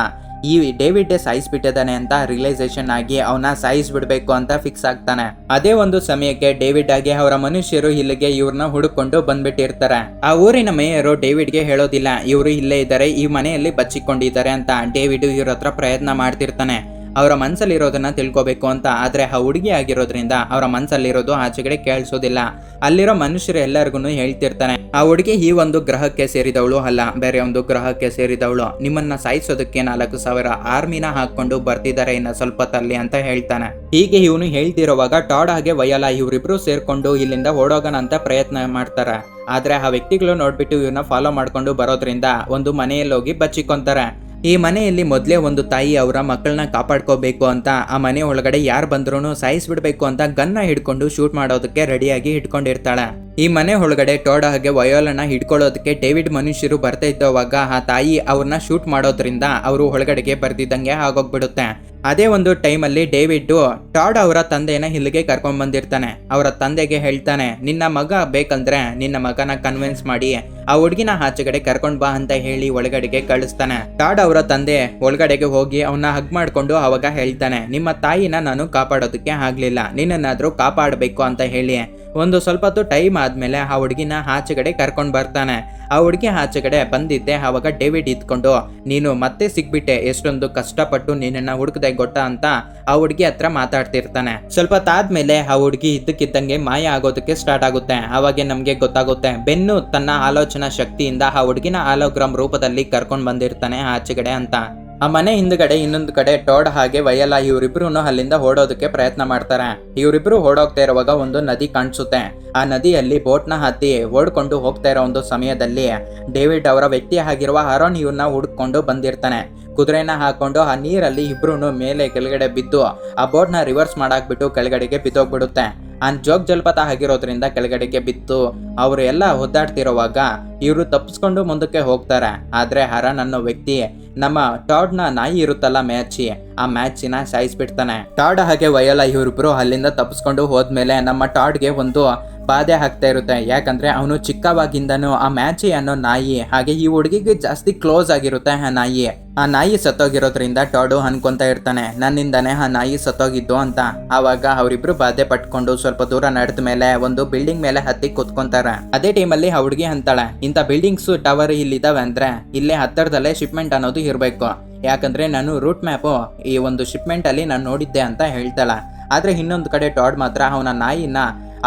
ಈ ಡೇವಿಡ್ ಸಾಯಿಸ್ಬಿಟ್ಟಿದ್ದಾನೆ ಅಂತ ರಿಯಲೈಸೇಷನ್ ಆಗಿ ಅವನ ಸಾಯಿಸ್ಬಿಡ್ಬೇಕು ಅಂತ ಫಿಕ್ಸ್ ಆಗ್ತಾನೆ. ಅದೇ ಒಂದು ಸಮಯಕ್ಕೆ ಡೇವಿಡ್ ಆಗಿ ಅವರ ಮನುಷ್ಯರು ಇಲ್ಲಿಗೆ ಇವ್ರನ್ನ ಹುಡುಕೊಂಡು ಬಂದ್ಬಿಟ್ಟಿರ್ತಾರೆ. ಆ ಊರಿನ ಮೇಯರು ಡೇವಿಡ್ಗೆ ಹೇಳೋದಿಲ್ಲ, ಇವರು ಇಲ್ಲೇ ಇದ್ದಾರೆ, ಈ ಮನೆಯಲ್ಲಿ ಬಚ್ಚಿಕೊಂಡಿದ್ದಾರೆ ಅಂತ ಡೇವಿಡ್ ಇವ್ರ ಪ್ರಯತ್ನ ಮಾಡ್ತಿರ್ತಾನೆ. ಅವರ ಮನಸ್ಸಲ್ಲಿರೋದನ್ನ ತಿಳ್ಕೋಬೇಕು ಅಂತ. ಆದ್ರೆ ಆ ಹುಡುಗಿ ಆಗಿರೋದ್ರಿಂದ ಅವರ ಮನ್ಸಲ್ಲಿರೋದು ಆಚೆಗಡೆ ಕೇಳಿಸೋದಿಲ್ಲ. ಅಲ್ಲಿರೋ ಮನುಷ್ಯರು ಎಲ್ಲರಿಗೂ ಹೇಳ್ತಿರ್ತಾನೆ, ಆ ಹುಡುಗಿ ಈ ಒಂದು ಗ್ರಹಕ್ಕೆ ಸೇರಿದವಳು ಅಲ್ಲ, ಬೇರೆ ಒಂದು ಗ್ರಹಕ್ಕೆ ಸೇರಿದವಳು. ನಿಮ್ಮನ್ನ ಸಾಯಿಸೋದಕ್ಕೆ ನಾಲ್ಕು ಸಾವಿರ ಆರ್ಮಿನ ಹಾಕೊಂಡು ಬರ್ತಿದ್ದಾರೆ, ಇನ್ನ ಸ್ವಲ್ಪ ತಲ್ಲಿ ಅಂತ ಹೇಳ್ತಾನೆ. ಹೀಗೆ ಇವನು ಹೇಳ್ತಿರುವಾಗ ಟಾಡ್ ಹಾಗೆ ವಯಲ ಇವರಿಬ್ರು ಸೇರ್ಕೊಂಡು ಇಲ್ಲಿಂದ ಓಡೋಗೋಣ ಅಂತ ಪ್ರಯತ್ನ ಮಾಡ್ತಾರೆ. ಆದ್ರೆ ಆ ವ್ಯಕ್ತಿಗಳು ನೋಡ್ಬಿಟ್ಟು ಇವ್ರನ್ನ ಫಾಲೋ ಮಾಡ್ಕೊಂಡು ಬರೋದ್ರಿಂದ ಒಂದು ಮನೆಯಲ್ಲಿ ಹೋಗಿ ಬಚ್ಚಿಕೊಂತಾರೆ. ಈ ಮನೆಯಲ್ಲಿ ಮೊದಲೇ ಒಂದು ತಾಯಿ ಅವರ ಮಕ್ಕಳನ್ನ ಕಾಪಾಡ್ಕೋಬೇಕು ಅಂತ ಆ ಮನೆ ಒಳಗಡೆ ಯಾರು ಬಂದ್ರೂ ಸಾಯಿಸ್ಬಿಡ್ಬೇಕು ಅಂತ ಗನ್ನ ಹಿಡ್ಕೊಂಡು ಶೂಟ್ ಮಾಡೋದಕ್ಕೆ ರೆಡಿಯಾಗಿ ಇಟ್ಕೊಂಡಿರ್ತಾಳೆ ಈ ಮನೆ ಒಳಗಡೆ ಟೋಡ ಹಾಗೆ ವಯೋಲನ ಹಿಡ್ಕೊಳ್ಳೋದಕ್ಕೆ ಡೇವಿಡ್ ಮನುಷ್ಯರು ಬರ್ತಾ ಇದ್ದವಾಗ ಆ ತಾಯಿ ಅವ್ರನ್ನ ಶೂಟ್ ಮಾಡೋದ್ರಿಂದ ಅವರು ಒಳಗಡೆಗೆ ಬರ್ದಿದ್ದಂಗೆ ಆಗೋಗ್ಬಿಡುತ್ತೆ. ಅದೇ ಒಂದು ಟೈಮಲ್ಲಿ ಡೇವಿಡ್ ಟಾಡ್ ಅವರ ತಂದೆಯನ್ನ ಇಲ್ಲಿಗೆ ಕರ್ಕೊಂಡ್ ಬಂದಿರ್ತಾನೆ. ಅವರ ತಂದೆಗೆ ಹೇಳ್ತಾನೆ, ನಿನ್ನ ಮಗ ಬೇಕಂದ್ರೆ ನಿನ್ನ ಮಗನ ಕನ್ವಿನ್ಸ್ ಮಾಡಿ, ಆ ಹುಡುಗಿನ ಆಚೆಗಡೆ ಕರ್ಕೊಂಡ್ ಬಾ ಅಂತ ಹೇಳಿ ಒಳಗಡೆಗೆ ಕಳಿಸ್ತಾನೆ. ಟಾಡ್ ಅವರ ತಂದೆ ಒಳಗಡೆಗೆ ಹೋಗಿ ಅವನ್ನ ಹಗ್ ಮಾಡ್ಕೊಂಡು ಅವಾಗ ಹೇಳ್ತಾನೆ, ನಿಮ್ಮ ತಾಯಿನ ನಾನು ಕಾಪಾಡೋದಕ್ಕೆ ಆಗ್ಲಿಲ್ಲ. ನಿನ್ನನ್ನಾದ್ರೂ ಕಾಪಾಡಬೇಕು ಅಂತ ಹೇಳಿ. ಒಂದು ಸ್ವಲ್ಪ ಹೊತ್ತು ಟೈಮ್ ಆದ್ಮೇಲೆ ಆ ಹುಡುಗಿನ ಆಚೆಗಡೆ ಕರ್ಕೊಂಡು ಬರ್ತಾನೆ. ಆ ಹುಡುಗಿ ಆಚೆಗಡೆ ಬಂದಿದ್ದೆ ಆವಾಗ ಡೇವಿಡ್ ಇದ್ಕೊಂಡು, ನೀನು ಮತ್ತೆ ಸಿಗ್ಬಿಟ್ಟೆ, ಎಷ್ಟೊಂದು ಕಷ್ಟಪಟ್ಟು ನೀನನ್ನ ಹುಡುಕದೆ ಗೊಟ್ಟ ಅಂತ ಆ ಹುಡುಗಿ ಹತ್ರ ಮಾತಾಡ್ತಿರ್ತಾನೆ. ಸ್ವಲ್ಪ ತಾದ್ಮೇಲೆ ಆ ಹುಡುಗಿ ಇದ್ದಕ್ಕಿದ್ದಂಗೆ ಮಾಯ ಆಗೋದಕ್ಕೆ ಸ್ಟಾರ್ಟ್ ಆಗುತ್ತೆ. ಅವಾಗೆ ನಮಗೆ ಗೊತ್ತಾಗುತ್ತೆ. ಬೆನ್ನು ತನ್ನ ಆಲೋಚನಾ ಶಕ್ತಿಯಿಂದ ಆ ಹುಡುಗಿನ ಆಲೋಗ್ರಾಮ್ ರೂಪದಲ್ಲಿ ಕರ್ಕೊಂಡು ಬಂದಿರ್ತಾನೆ ಆಚೆಗಡೆ ಅಂತ. ಆ ಮನೆ ಹಿಂದ್ಗಡೆ ಇನ್ನೊಂದು ಕಡೆ ಟೋಡ್ ಹಾಗೆ ವಯಲ ಇವರಿಬ್ರು ಅಲ್ಲಿಂದ ಓಡೋದಕ್ಕೆ ಪ್ರಯತ್ನ ಮಾಡ್ತಾರೆ. ಇವರಿಬ್ರು ಓಡೋಗ್ತಾ ಇರುವಾಗ ಒಂದು ನದಿ ಕಾಣಿಸುತ್ತೆ. ಆ ನದಿಯಲ್ಲಿ ಬೋಟ್ನ ಹತ್ತಿ ಓಡ್ಕೊಂಡು ಹೋಗ್ತಾ ಇರೋ ಒಂದು ಸಮಯದಲ್ಲಿ ಡೇವಿಡ್ ಅವರ ವ್ಯಕ್ತಿ ಆಗಿರುವ ಅರೋನ್ ಇವ್ರನ್ನ ಹುಡ್ಕೊಂಡು ಬಂದಿರ್ತಾನೆ. ಕುದುರೆನ ಹಾಕೊಂಡು ಆ ನೀರಲ್ಲಿ ಇಬ್ರು ಮೇಲೆ ಕೆಳಗಡೆ ಬಿದ್ದು ಆ ಬೋಟ್ನ ರಿವರ್ಸ್ ಮಾಡಾಕ್ಬಿಟ್ಟು ಕೆಳಗಡೆಗೆ ಬಿದ್ದೋಗ್ಬಿಡುತ್ತೆ ಆ ಜೋಗ್ ಜಲಪಾತ ಆಗಿರೋದ್ರಿಂದ ಕೆಳಗಡೆಗೆ ಬಿತ್ತು. ಅವರು ಎಲ್ಲ ಒದ್ದಾಡ್ತಿರುವಾಗ ಇವರು ತಪ್ಪಿಸ್ಕೊಂಡು ಮುಂದಕ್ಕೆ ಹೋಗ್ತಾರೆ. ಆದ್ರೆ ಹರನ್ ಅನ್ನೋ ವ್ಯಕ್ತಿ ನಮ್ಮ ಟಾಡ್ನ ನಾಯಿ ಇರುತ್ತಲ್ಲ ಮ್ಯಾಚಿ, ಆ ಮ್ಯಾಚಿನ ಸಾಯಿಸ್ಬಿಡ್ತಾನೆ. ಟಾಡ್ ಹಾಗೆ ವಯಲ ಇವರಿಬ್ರು ಅಲ್ಲಿಂದ ತಪ್ಪಿಸ್ಕೊಂಡು ಹೋದ್ಮೇಲೆ ನಮ್ಮ ಟಾಡ್ಗೆ ಒಂದು ಬಾಧೆ ಆಗ್ತಾ ಇರುತ್ತೆ. ಯಾಕಂದ್ರೆ ಅವನು ಚಿಕ್ಕವಾಗಿಂದನು ಆ ಮ್ಯಾಚಿ ಅನ್ನೋ ನಾಯಿ, ಹಾಗೆ ಈ ಹುಡುಗಿಗೆ ಜಾಸ್ತಿ ಕ್ಲೋಸ್ ಆಗಿರುತ್ತೆ ಆ ನಾಯಿ. ಆ ನಾಯಿ ಸತ್ತೋಗಿರೋದ್ರಿಂದ ಟಾಡು ಅನ್ಕೊಂತ ಇರ್ತಾನೆ. ನನ್ನಿಂದಾನೆ ಆ ನಾಯಿ ಸತ್ತೋಗಿದ್ದು ಅಂತ. ಆವಾಗ ಅವರಿಬ್ರು ಬಾಧೆ ಪಟ್ಕೊಂಡು ಸ್ವಲ್ಪ ದೂರ ನಡೆದ ಮೇಲೆ ಒಂದು ಬಿಲ್ಡಿಂಗ್ ಮೇಲೆ ಹತ್ತಿ ಕೂತ್ಕೊಂತಾರ. ಅದೇ ಟೈಮಲ್ಲಿ ಆ ಹುಡುಗಿ ಅಂತಾಳೆ, ಇಂಥ ಬಿಲ್ಡಿಂಗ್ಸ್, ಟವರ್ ಇಲ್ಲಿದಾವೆ ಅಂದ್ರೆ ಇಲ್ಲೇ ಹತ್ತಿರದಲ್ಲೇ ಶಿಪ್ಮೆಂಟ್ ಅನ್ನೋದು ಇರಬೇಕು. ಯಾಕಂದ್ರೆ ನಾನು ರೂಟ್ ಮ್ಯಾಪು, ಈ ಒಂದು ಶಿಪ್ಮೆಂಟ್ ಅಲ್ಲಿ ನಾನು ನೋಡಿದ್ದೆ ಅಂತ ಹೇಳ್ತಾಳೆ. ಆದ್ರೆ ಇನ್ನೊಂದು ಕಡೆ ಟಾಡ್ ಮಾತ್ರ ಅವನ ನಾಯಿನ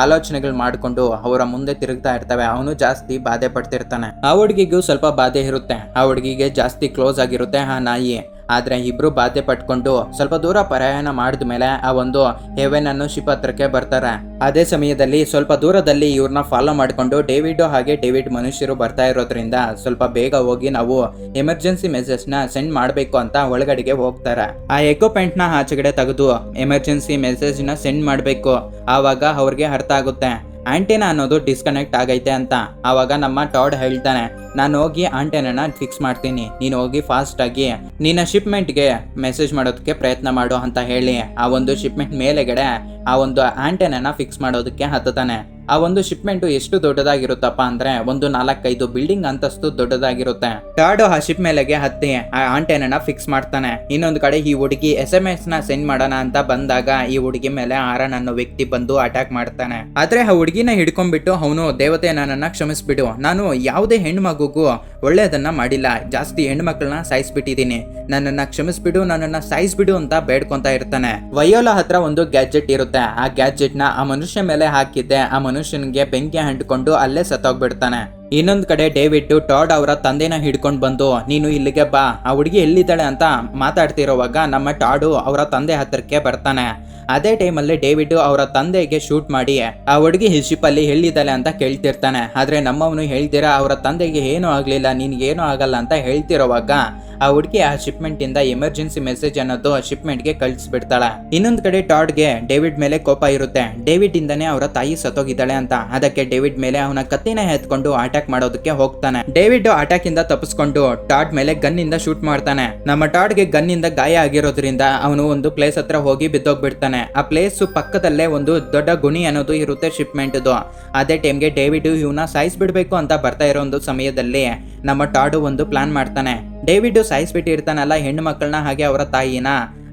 ಆಲೋಚನೆಗಳು ಮಾಡಿಕೊಂಡು ಅವರ ಮುಂದೆ ತಿರುಗ್ತಾ ಇರ್ತವೆ. ಅವನು ಜಾಸ್ತಿ ಬಾಧೆ ಪಡ್ತಿರ್ತಾನೆ ಆ ಹುಡುಗಿಗೂ ಸ್ವಲ್ಪ ಬಾಧೆ ಇರುತ್ತೆ. ಆ ಹುಡುಗಿಗೆ ಜಾಸ್ತಿ ಕ್ಲೋಸ್ ಆಗಿರುತ್ತೆ ಆ ನಾಯಿ. ಆದ್ರೆ ಇಬ್ರು ಬಾಧೆ ಪಟ್ಕೊಂಡು ಸ್ವಲ್ಪ ದೂರ ಪ್ರಯಾಣ ಮಾಡಿದ ಮೇಲೆ ಆ ಒಂದು ಹೆವೆನ್ ಅನ್ನು ಶಿಪ್ ಹತ್ರಕ್ಕೆ ಬರ್ತಾರೆ. ಅದೇ ಸಮಯದಲ್ಲಿ ಸ್ವಲ್ಪ ದೂರದಲ್ಲಿ ಇವ್ರನ್ನ ಫಾಲೋ ಮಾಡಿಕೊಂಡು ಡೇವಿಡ್ ಹಾಗೆ ಡೇವಿಡ್ ಮನುಷ್ಯರು ಬರ್ತಾ ಇರೋದ್ರಿಂದ ಸ್ವಲ್ಪ ಬೇಗ ಹೋಗಿ ನಾವು ಎಮರ್ಜೆನ್ಸಿ ಮೆಸೇಜ್ನ ಸೆಂಡ್ ಮಾಡಬೇಕು ಅಂತ ಒಳಗಡೆಗೆ ಹೋಗ್ತಾರೆ. ಆ ಎಕೋ ನ ಆಚೆಗಡೆ ತೆಗೆದು ಎಮರ್ಜೆನ್ಸಿ ಮೆಸೇಜ್ನ ಸೆಂಡ್ ಮಾಡಬೇಕು. ಆವಾಗ ಅವ್ರಿಗೆ ಅರ್ಥ ಆಗುತ್ತೆ. ಆಂಟೆನಾ ಅನ್ನೋದು ಡಿಸ್ಕನೆಕ್ಟ್ ಆಗೈತೆ ಅಂತ. ಆವಾಗ ನಮ್ಮ ಟಾಡ್ ಹೇಳ್ತಾನೆ, ನಾನು ಹೋಗಿ ಆಂಟೆನಾನ ಫಿಕ್ಸ್ ಮಾಡ್ತೀನಿ. ನೀನು ಹೋಗಿ ಫಾಸ್ಟ್ ಆಗಿ ನಿನ್ನ ಶಿಪ್ಮೆಂಟ್ಗೆ ಮೆಸೇಜ್ ಮಾಡೋದಕ್ಕೆ ಪ್ರಯತ್ನ ಮಾಡು ಅಂತ ಹೇಳಿ ಆ ಒಂದು ಶಿಪ್ಮೆಂಟ್ ಮೇಲೆಗಡೆ ಆ ಒಂದು ಆಂಟೆನಾನ ಫಿಕ್ಸ್ ಮಾಡೋದಕ್ಕೆ ಹತ್ತಾನೆ ಆ ಒಂದು ಶಿಪ್ಮೆಂಟ್ ಎಷ್ಟು ದೊಡ್ಡದಾಗಿರುತ್ತಪ್ಪ ಅಂದ್ರೆ ಒಂದು ನಾಲ್ಕೈದು ಬಿಲ್ಡಿಂಗ್ ಅಂತಸ್ತು ದೊಡ್ಡದಾಗಿರುತ್ತೆ. ಟಾಡು ಆ ಶಿಪ್ ಮೇಲೆಗೆ ಹತ್ತಿ, ಆ ಆಂಟೆನ ಫಿಕ್ಸ್ ಮಾಡ್ತಾನೆ. ಇನ್ನೊಂದು ಕಡೆ ಈ ಹುಡುಗಿ ಎಸ್ ಎಂ ಎಸ್ನ ಸೆಂಡ್ ಮಾಡೋಣ ಅಂತ ಬಂದಾಗ ಈ ಹುಡುಗಿ ಮೇಲೆ ಆರನ್ ಅನ್ನೋ ವ್ಯಕ್ತಿ ಬಂದು ಅಟ್ಯಾಕ್ ಮಾಡ್ತಾನೆ. ಆದ್ರೆ ಆ ಹುಡುಗಿನ ಹಿಡ್ಕೊಂಡ್ಬಿಟ್ಟು ಅವನು, ದೇವತೆ, ನನ್ನನ್ನ ಕ್ಷಮಿಸ್ಬಿಡು. ನಾನು ಯಾವುದೇ ಹೆಣ್ಮಗುಗೂ ಒಳ್ಳೆಯದನ್ನ ಮಾಡಿಲ್ಲ. ಜಾಸ್ತಿ ಹೆಣ್ಮಕ್ಳನ್ನ ಸಾಯಿಸ್ಬಿಟ್ಟಿದೀನಿ ನನ್ನನ್ನ ಕ್ಷಮಿಸ್ಬಿಡು, ನನ್ನನ್ನ ಸಾಯಿಸ್ಬಿಡು ಅಂತ ಬೇಡ್ಕೊಂತ ಇರ್ತಾನೆ. ವಯೋಲಾ ಹತ್ರ ಒಂದು ಗ್ಯಾಜೆಟ್ ಇರುತ್ತೆ. ಆ ಗ್ಯಾಜೆಟ್ನ ಆ ಮನುಷ್ಯ ಮೇಲೆ ಹಾಕಿದ್ದೆ. ಆ ಮನುಷ್ಯನಿಗೆ ಬೆಂಕಿ ಹಂಟ್ಕೊಂಡು ಅಲ್ಲೇ ಸತ್ತೋಗ್ಬಿಡ್ತಾನೆ. ಇನ್ನೊಂದ್ ಕಡೆ ಡೇವಿಡ್, ಟಾಡ್ ಅವರ ತಂದೆನ ಹಿಡ್ಕೊಂಡು ಬಂದು, ನೀನು ಇಲ್ಲಿಗೆ ಬಾ. ಆ ಹುಡುಗಿ ಎಲ್ಲಿದ್ದಾಳೆ ಅಂತ ಮಾತಾಡ್ತಿರೋವಾಗ ನಮ್ಮ ಟಾಡು ಅವರ ತಂದೆ ಹತ್ತಿರಕ್ಕೆ ಬರ್ತಾನೆ. ಅದೇ ಟೈಮಲ್ಲಿ ಡೇವಿಡ್ ಅವರ ತಂದೆಗೆ ಶೂಟ್ ಮಾಡಿ, ಆ ಹುಡುಗಿ ಶಿಪ್ ಅಲ್ಲಿ ಹೇಳಿದ್ದಾಳೆ ಅಂತ ಕೇಳ್ತಿರ್ತಾನೆ. ಆದ್ರೆ ನಮ್ಮವನು ಹೇಳ್ತೀರಾ ಅವರ ತಂದೆಗೆ ಏನೂ ಆಗ್ಲಿಲ್ಲ ನಿನ್ಗೇನು ಆಗಲ್ಲ ಅಂತ ಹೇಳ್ತಿರೋವಾಗ ಆ ಹುಡುಗಿ ಆ ಶಿಪ್ಮೆಂಟ್ ಇಂದ ಎಮರ್ಜೆನ್ಸಿ ಮೆಸೇಜ್ ಅನ್ನೋದು ಆ ಶಿಪ್ಮೆಂಟ್ಗೆ ಕಳಿಸ್ಬಿಡ್ತಾಳೆ. ಇನ್ನೊಂದ್ ಕಡೆ ಟಾಡ್ಗೆ ಡೇವಿಡ್ ಮೇಲೆ ಕೋಪ ಇರುತ್ತೆ. ಡೇವಿಡ್ ಇಂದನೇ ಅವರ ತಾಯಿ ಸತ್ತೋಗಿದ್ದಾಳೆ ಅಂತ. ಅದಕ್ಕೆ ಡೇವಿಡ್ ಮೇಲೆ ಅವನ ಕತ್ತಿನ ಎತ್ಕೊಂಡು ಅಟ್ಯಾಕ್ ಮಾಡೋದಕ್ಕೆ ಹೋಗ್ತಾನೆ. ಡೇವಿಡ್ ಅಟ್ಯಾಕ್ ಇಂದ ತಪ್ಪಿಸ್ಕೊಂಡು ಟಾಡ್ ಮೇಲೆ ಗನ್ ಇಂದ ಶೂಟ್ ಮಾಡ್ತಾನೆ. ನಮ್ಮ ಟಾಡ್ಗೆ ಗನ್ ಇಂದ ಗಾಯ ಆಗಿರೋದ್ರಿಂದ ಅವನು ಒಂದು ಪ್ಲೇಸ್ ಹತ್ರ ಹೋಗಿ ಬಿದ್ದೋಗ್ಬಿಡ್ತಾನೆ. ಆ ಪ್ಲೇಸ್ ಪಕ್ಕದಲ್ಲೇ ಒಂದು ದೊಡ್ಡ ಗುಣಿ ಅನ್ನೋದು ಇರುತ್ತೆ ಶಿಪ್ಮೆಂಟ್ ಅದೇ ಟೈಮ್ಗೆ ಡೇವಿಡ್ ಇವನ ಸಾಯಿಸ್ಬಿಡ್ಬೇಕು ಅಂತ ಬರ್ತಾ ಇರೋ ಒಂದು ಸಮಯದಲ್ಲಿ ನಮ್ಮ ಟಾಡು ಒಂದು ಪ್ಲಾನ್ ಮಾಡ್ತಾನೆ. ಡೇವಿಡ್ ಸಾಯಿಸ್ಬಿಟ್ಟಿರ್ತಾನಲ್ಲ ಹೆಣ್ಣು ಮಕ್ಕಳನ್ನ ಹಾಗೆ ಅವರ ತಾಯಿನ.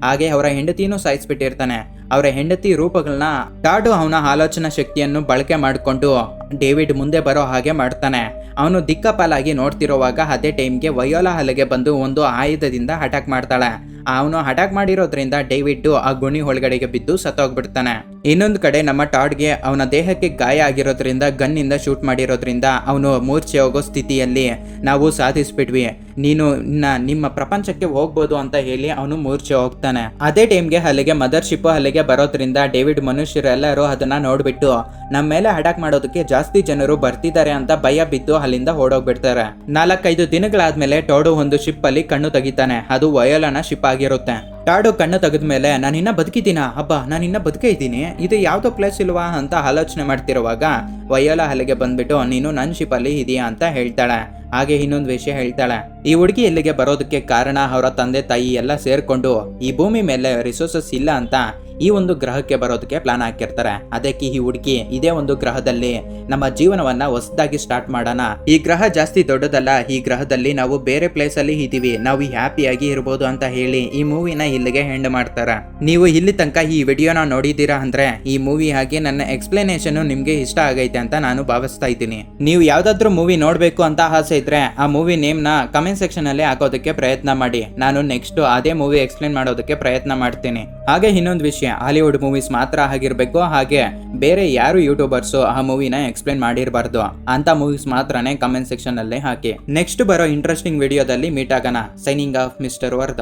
ಹಾಗೆ ಅವರ ಹೆಂಡತಿನೂ ಸಾಯಿಸ್ಬಿಟ್ಟಿರ್ತಾನೆ. ಅವರ ಹೆಂಡತಿ ರೂಪಗಳನ್ನ ಟಾಡು ಅವನ ಆಲೋಚನಾ ಶಕ್ತಿಯನ್ನು ಬಳಕೆ ಮಾಡಿಕೊಂಡು ಡೇವಿಡ್ ಮುಂದೆ ಬರೋ ಹಾಗೆ ಮಾಡ್ತಾನೆ. ಅವನು ದಿಕ್ಕಪಾಲಾಗಿ ನೋಡ್ತಿರುವಾಗ ಅದೇ ಟೈಮ್ಗೆ ವಯೋಲಾ ಹಲಗೆ ಬಂದು ಒಂದು ಆಯುಧದಿಂದ ಅಟ್ಯಾಕ್ ಮಾಡ್ತಾಳೆ. ಅವನು ಅಟ್ಯಾಕ್ ಮಾಡಿರೋದ್ರಿಂದ ಡೇವಿಡ್ ಆ ಗುಣಿ ಒಳಗಡೆಗೆ ಬಿದ್ದು ಸತ್ತೋಗ್ಬಿಡ್ತಾನೆ. ಇನ್ನೊಂದು ಕಡೆ ನಮ್ಮ ಟಾಡ್ಗೆ ಅವನ ದೇಹಕ್ಕೆ ಗಾಯ ಆಗಿರೋದ್ರಿಂದ, ಗನ್ನಿಂದ ಶೂಟ್ ಮಾಡಿರೋದ್ರಿಂದ ಅವನು ಮೂರ್ಛೆ ಹೋಗೋ ಸ್ಥಿತಿಯಲ್ಲಿ ನಾವು ಸಾಧಿಸ್ಬಿಟ್ವಿ. ನೀನು ನಿಮ್ಮ ಪ್ರಪಂಚಕ್ಕೆ ಹೋಗ್ಬೋದು ಅಂತ ಹೇಳಿ ಅವನು ಮೂರ್ಛೆ ಹೋಗ್ತಾನೆ. ಅದೇ ಟೈಮ್ಗೆ ಅಲ್ಲಿಗೆ ಮದರ್ ಶಿಪ್ ಅಲ್ಲಿಗೆ ಬರೋದ್ರಿಂದ ಡೇವಿಡ್ ಮನುಷ್ಯರೆಲ್ಲರೂ ಅದನ್ನ ನೋಡ್ಬಿಟ್ಟು ನಮ್ಮ ಮೇಲೆ ಅಟ್ಯಾಕ್ ಮಾಡೋದಕ್ಕೆ ಜಾಸ್ತಿ ಜನರು ಬರ್ತಿದ್ದಾರೆ ಅಂತ ಭಯ ಬಿದ್ದು ಅಲ್ಲಿಂದ ಓಡೋಗ್ಬಿಡ್ತಾರೆ. ನಾಲ್ಕೈದು ದಿನಗಳಾದ್ಮೇಲೆ ಟೋಡು ಒಂದು ಶಿಪ್ ಅಲ್ಲಿ ಕಣ್ಣು ತೆಗಿತಾನೆ. ಅದು ವಯೋಲನ ಶಿಪ್ ಆಗಿರುತ್ತೆ. ಟಾಡು ಕಣ್ಣು ತೆಗೆದ್ಮೇಲೆ ನಾನು ಇನ್ನ ಬದುಕಿದ್ದೀನ? ಹಬ್ಬ ನಾನು ಇನ್ನ ಬದುಕೇ ಇದ್ದೀನಿ? ಇದು ಯಾವುದೋ ಪ್ಲೇಸ್ ಇಲ್ವಾ? ಅಂತ ಆಲೋಚನೆ ಮಾಡ್ತಿರುವಾಗ ವಯೋಲ ಅಲ್ಲಿಗೆ ಬಂದ್ಬಿಟ್ಟು, ನೀನು ನನ್ನ ಶಿಪ್ ಅಲ್ಲಿ ಇದೀಯಾ? ಅಂತ ಹೇಳ್ತಾಳೆ. ಹಾಗೆ ಇನ್ನೊಂದು ವಿಷಯ ಹೇಳ್ತಾಳೆ. ಈ ಹುಡುಗಿ ಇಲ್ಲಿಗೆ ಬರೋದಕ್ಕೆ ಕಾರಣ ಅವರ ತಂದೆ ತಾಯಿ ಎಲ್ಲ ಸೇರ್ಕೊಂಡು ಈ ಭೂಮಿ ಮೇಲೆ ರಿಸೋರ್ಸಸ್ ಇಲ್ಲ ಅಂತ ಈ ಒಂದು ಗ್ರಹಕ್ಕೆ ಬರೋದಕ್ಕೆ ಪ್ಲಾನ್ ಹಾಕಿರ್ತಾರೆ. ಅದಕ್ಕೆ ಈ ಹುಡುಗಿ ಇದೇ ಒಂದು ಗ್ರಹದಲ್ಲಿ ನಮ್ಮ ಜೀವನವನ್ನ ಹೊಸದಾಗಿ ಸ್ಟಾರ್ಟ್ ಮಾಡೋಣ. ಈ ಗ್ರಹ ಜಾಸ್ತಿ ದೊಡ್ಡದಲ್ಲ, ಈ ಗ್ರಹದಲ್ಲಿ ನಾವು ಬೇರೆ ಪ್ಲೇಸ್ ಅಲ್ಲಿ ಇದೀವಿ ನಾವು ಹ್ಯಾಪಿಯಾಗಿ ಇರ್ಬೋದು ಅಂತ ಹೇಳಿ ಈ ಮೂವಿನ ಇಲ್ಲಿಗೆ ಹೆಂಡ್ ಮಾಡ್ತಾರೆ. ನೀವು ಇಲ್ಲಿ ತನಕ ಈ ವಿಡಿಯೋನ ನೋಡಿದ್ದೀರಾ ಅಂದ್ರೆ ಈ ಮೂವಿ ಹಾಗೆ ನನ್ನ ಎಕ್ಸ್ಪ್ಲನೇಷನ್ ನಿಮ್ಗೆ ಇಷ್ಟ ಆಗೈತೆ ಅಂತ ನಾನು ಭಾವಿಸ್ತಾ ಇದ್ದೀನಿ. ನೀವು ಯಾವ್ದಾದ್ರು ಮೂವಿ ನೋಡ್ಬೇಕು ಅಂತ ಆಸೆ ಇದ್ರೆ ಆ ಮೂವಿ ನೇಮ್ನ ಕಮೆಂಟ್ ಸೆಕ್ಷನ್ ಅಲ್ಲಿ ಹಾಕೋದಕ್ಕೆ ಪ್ರಯತ್ನ ಮಾಡಿ. ನಾನು ನೆಕ್ಸ್ಟ್ ಅದೇ ಮೂವಿ ಎಕ್ಸ್ಪ್ಲೇನ್ ಮಾಡೋದಕ್ಕೆ ಪ್ರಯತ್ನ ಮಾಡ್ತೀನಿ. ಹಾಗೆ ಇನ್ನೊಂದು ವಿಷಯ ಹಾಲಿವುಡ್ ಮೂವೀಸ್ ಮಾತ್ರ ಆಗಿರ್ಬೇಕು, ಹಾಗೆ ಬೇರೆ ಯಾರು ಯೂಟ್ಯೂಬರ್ಸ್ ಆ ಮೂವಿನ ಎಕ್ಸ್ಪ್ಲೇನ್ ಮಾಡಿರಬಾರ್ದು. ಅಂತ ಮೂವೀಸ್ ಮಾತ್ರನೇ ಕಮೆಂಟ್ ಸೆಕ್ಷನ್ ಅಲ್ಲಿ ಹಾಕಿ. ನೆಕ್ಸ್ಟ್ ಬರೋ ಇಂಟ್ರೆಸ್ಟಿಂಗ್ ವಿಡಿಯೋದಲ್ಲಿ ಮೀಟ್ ಆಗೋಣ. Signing off mister Vardha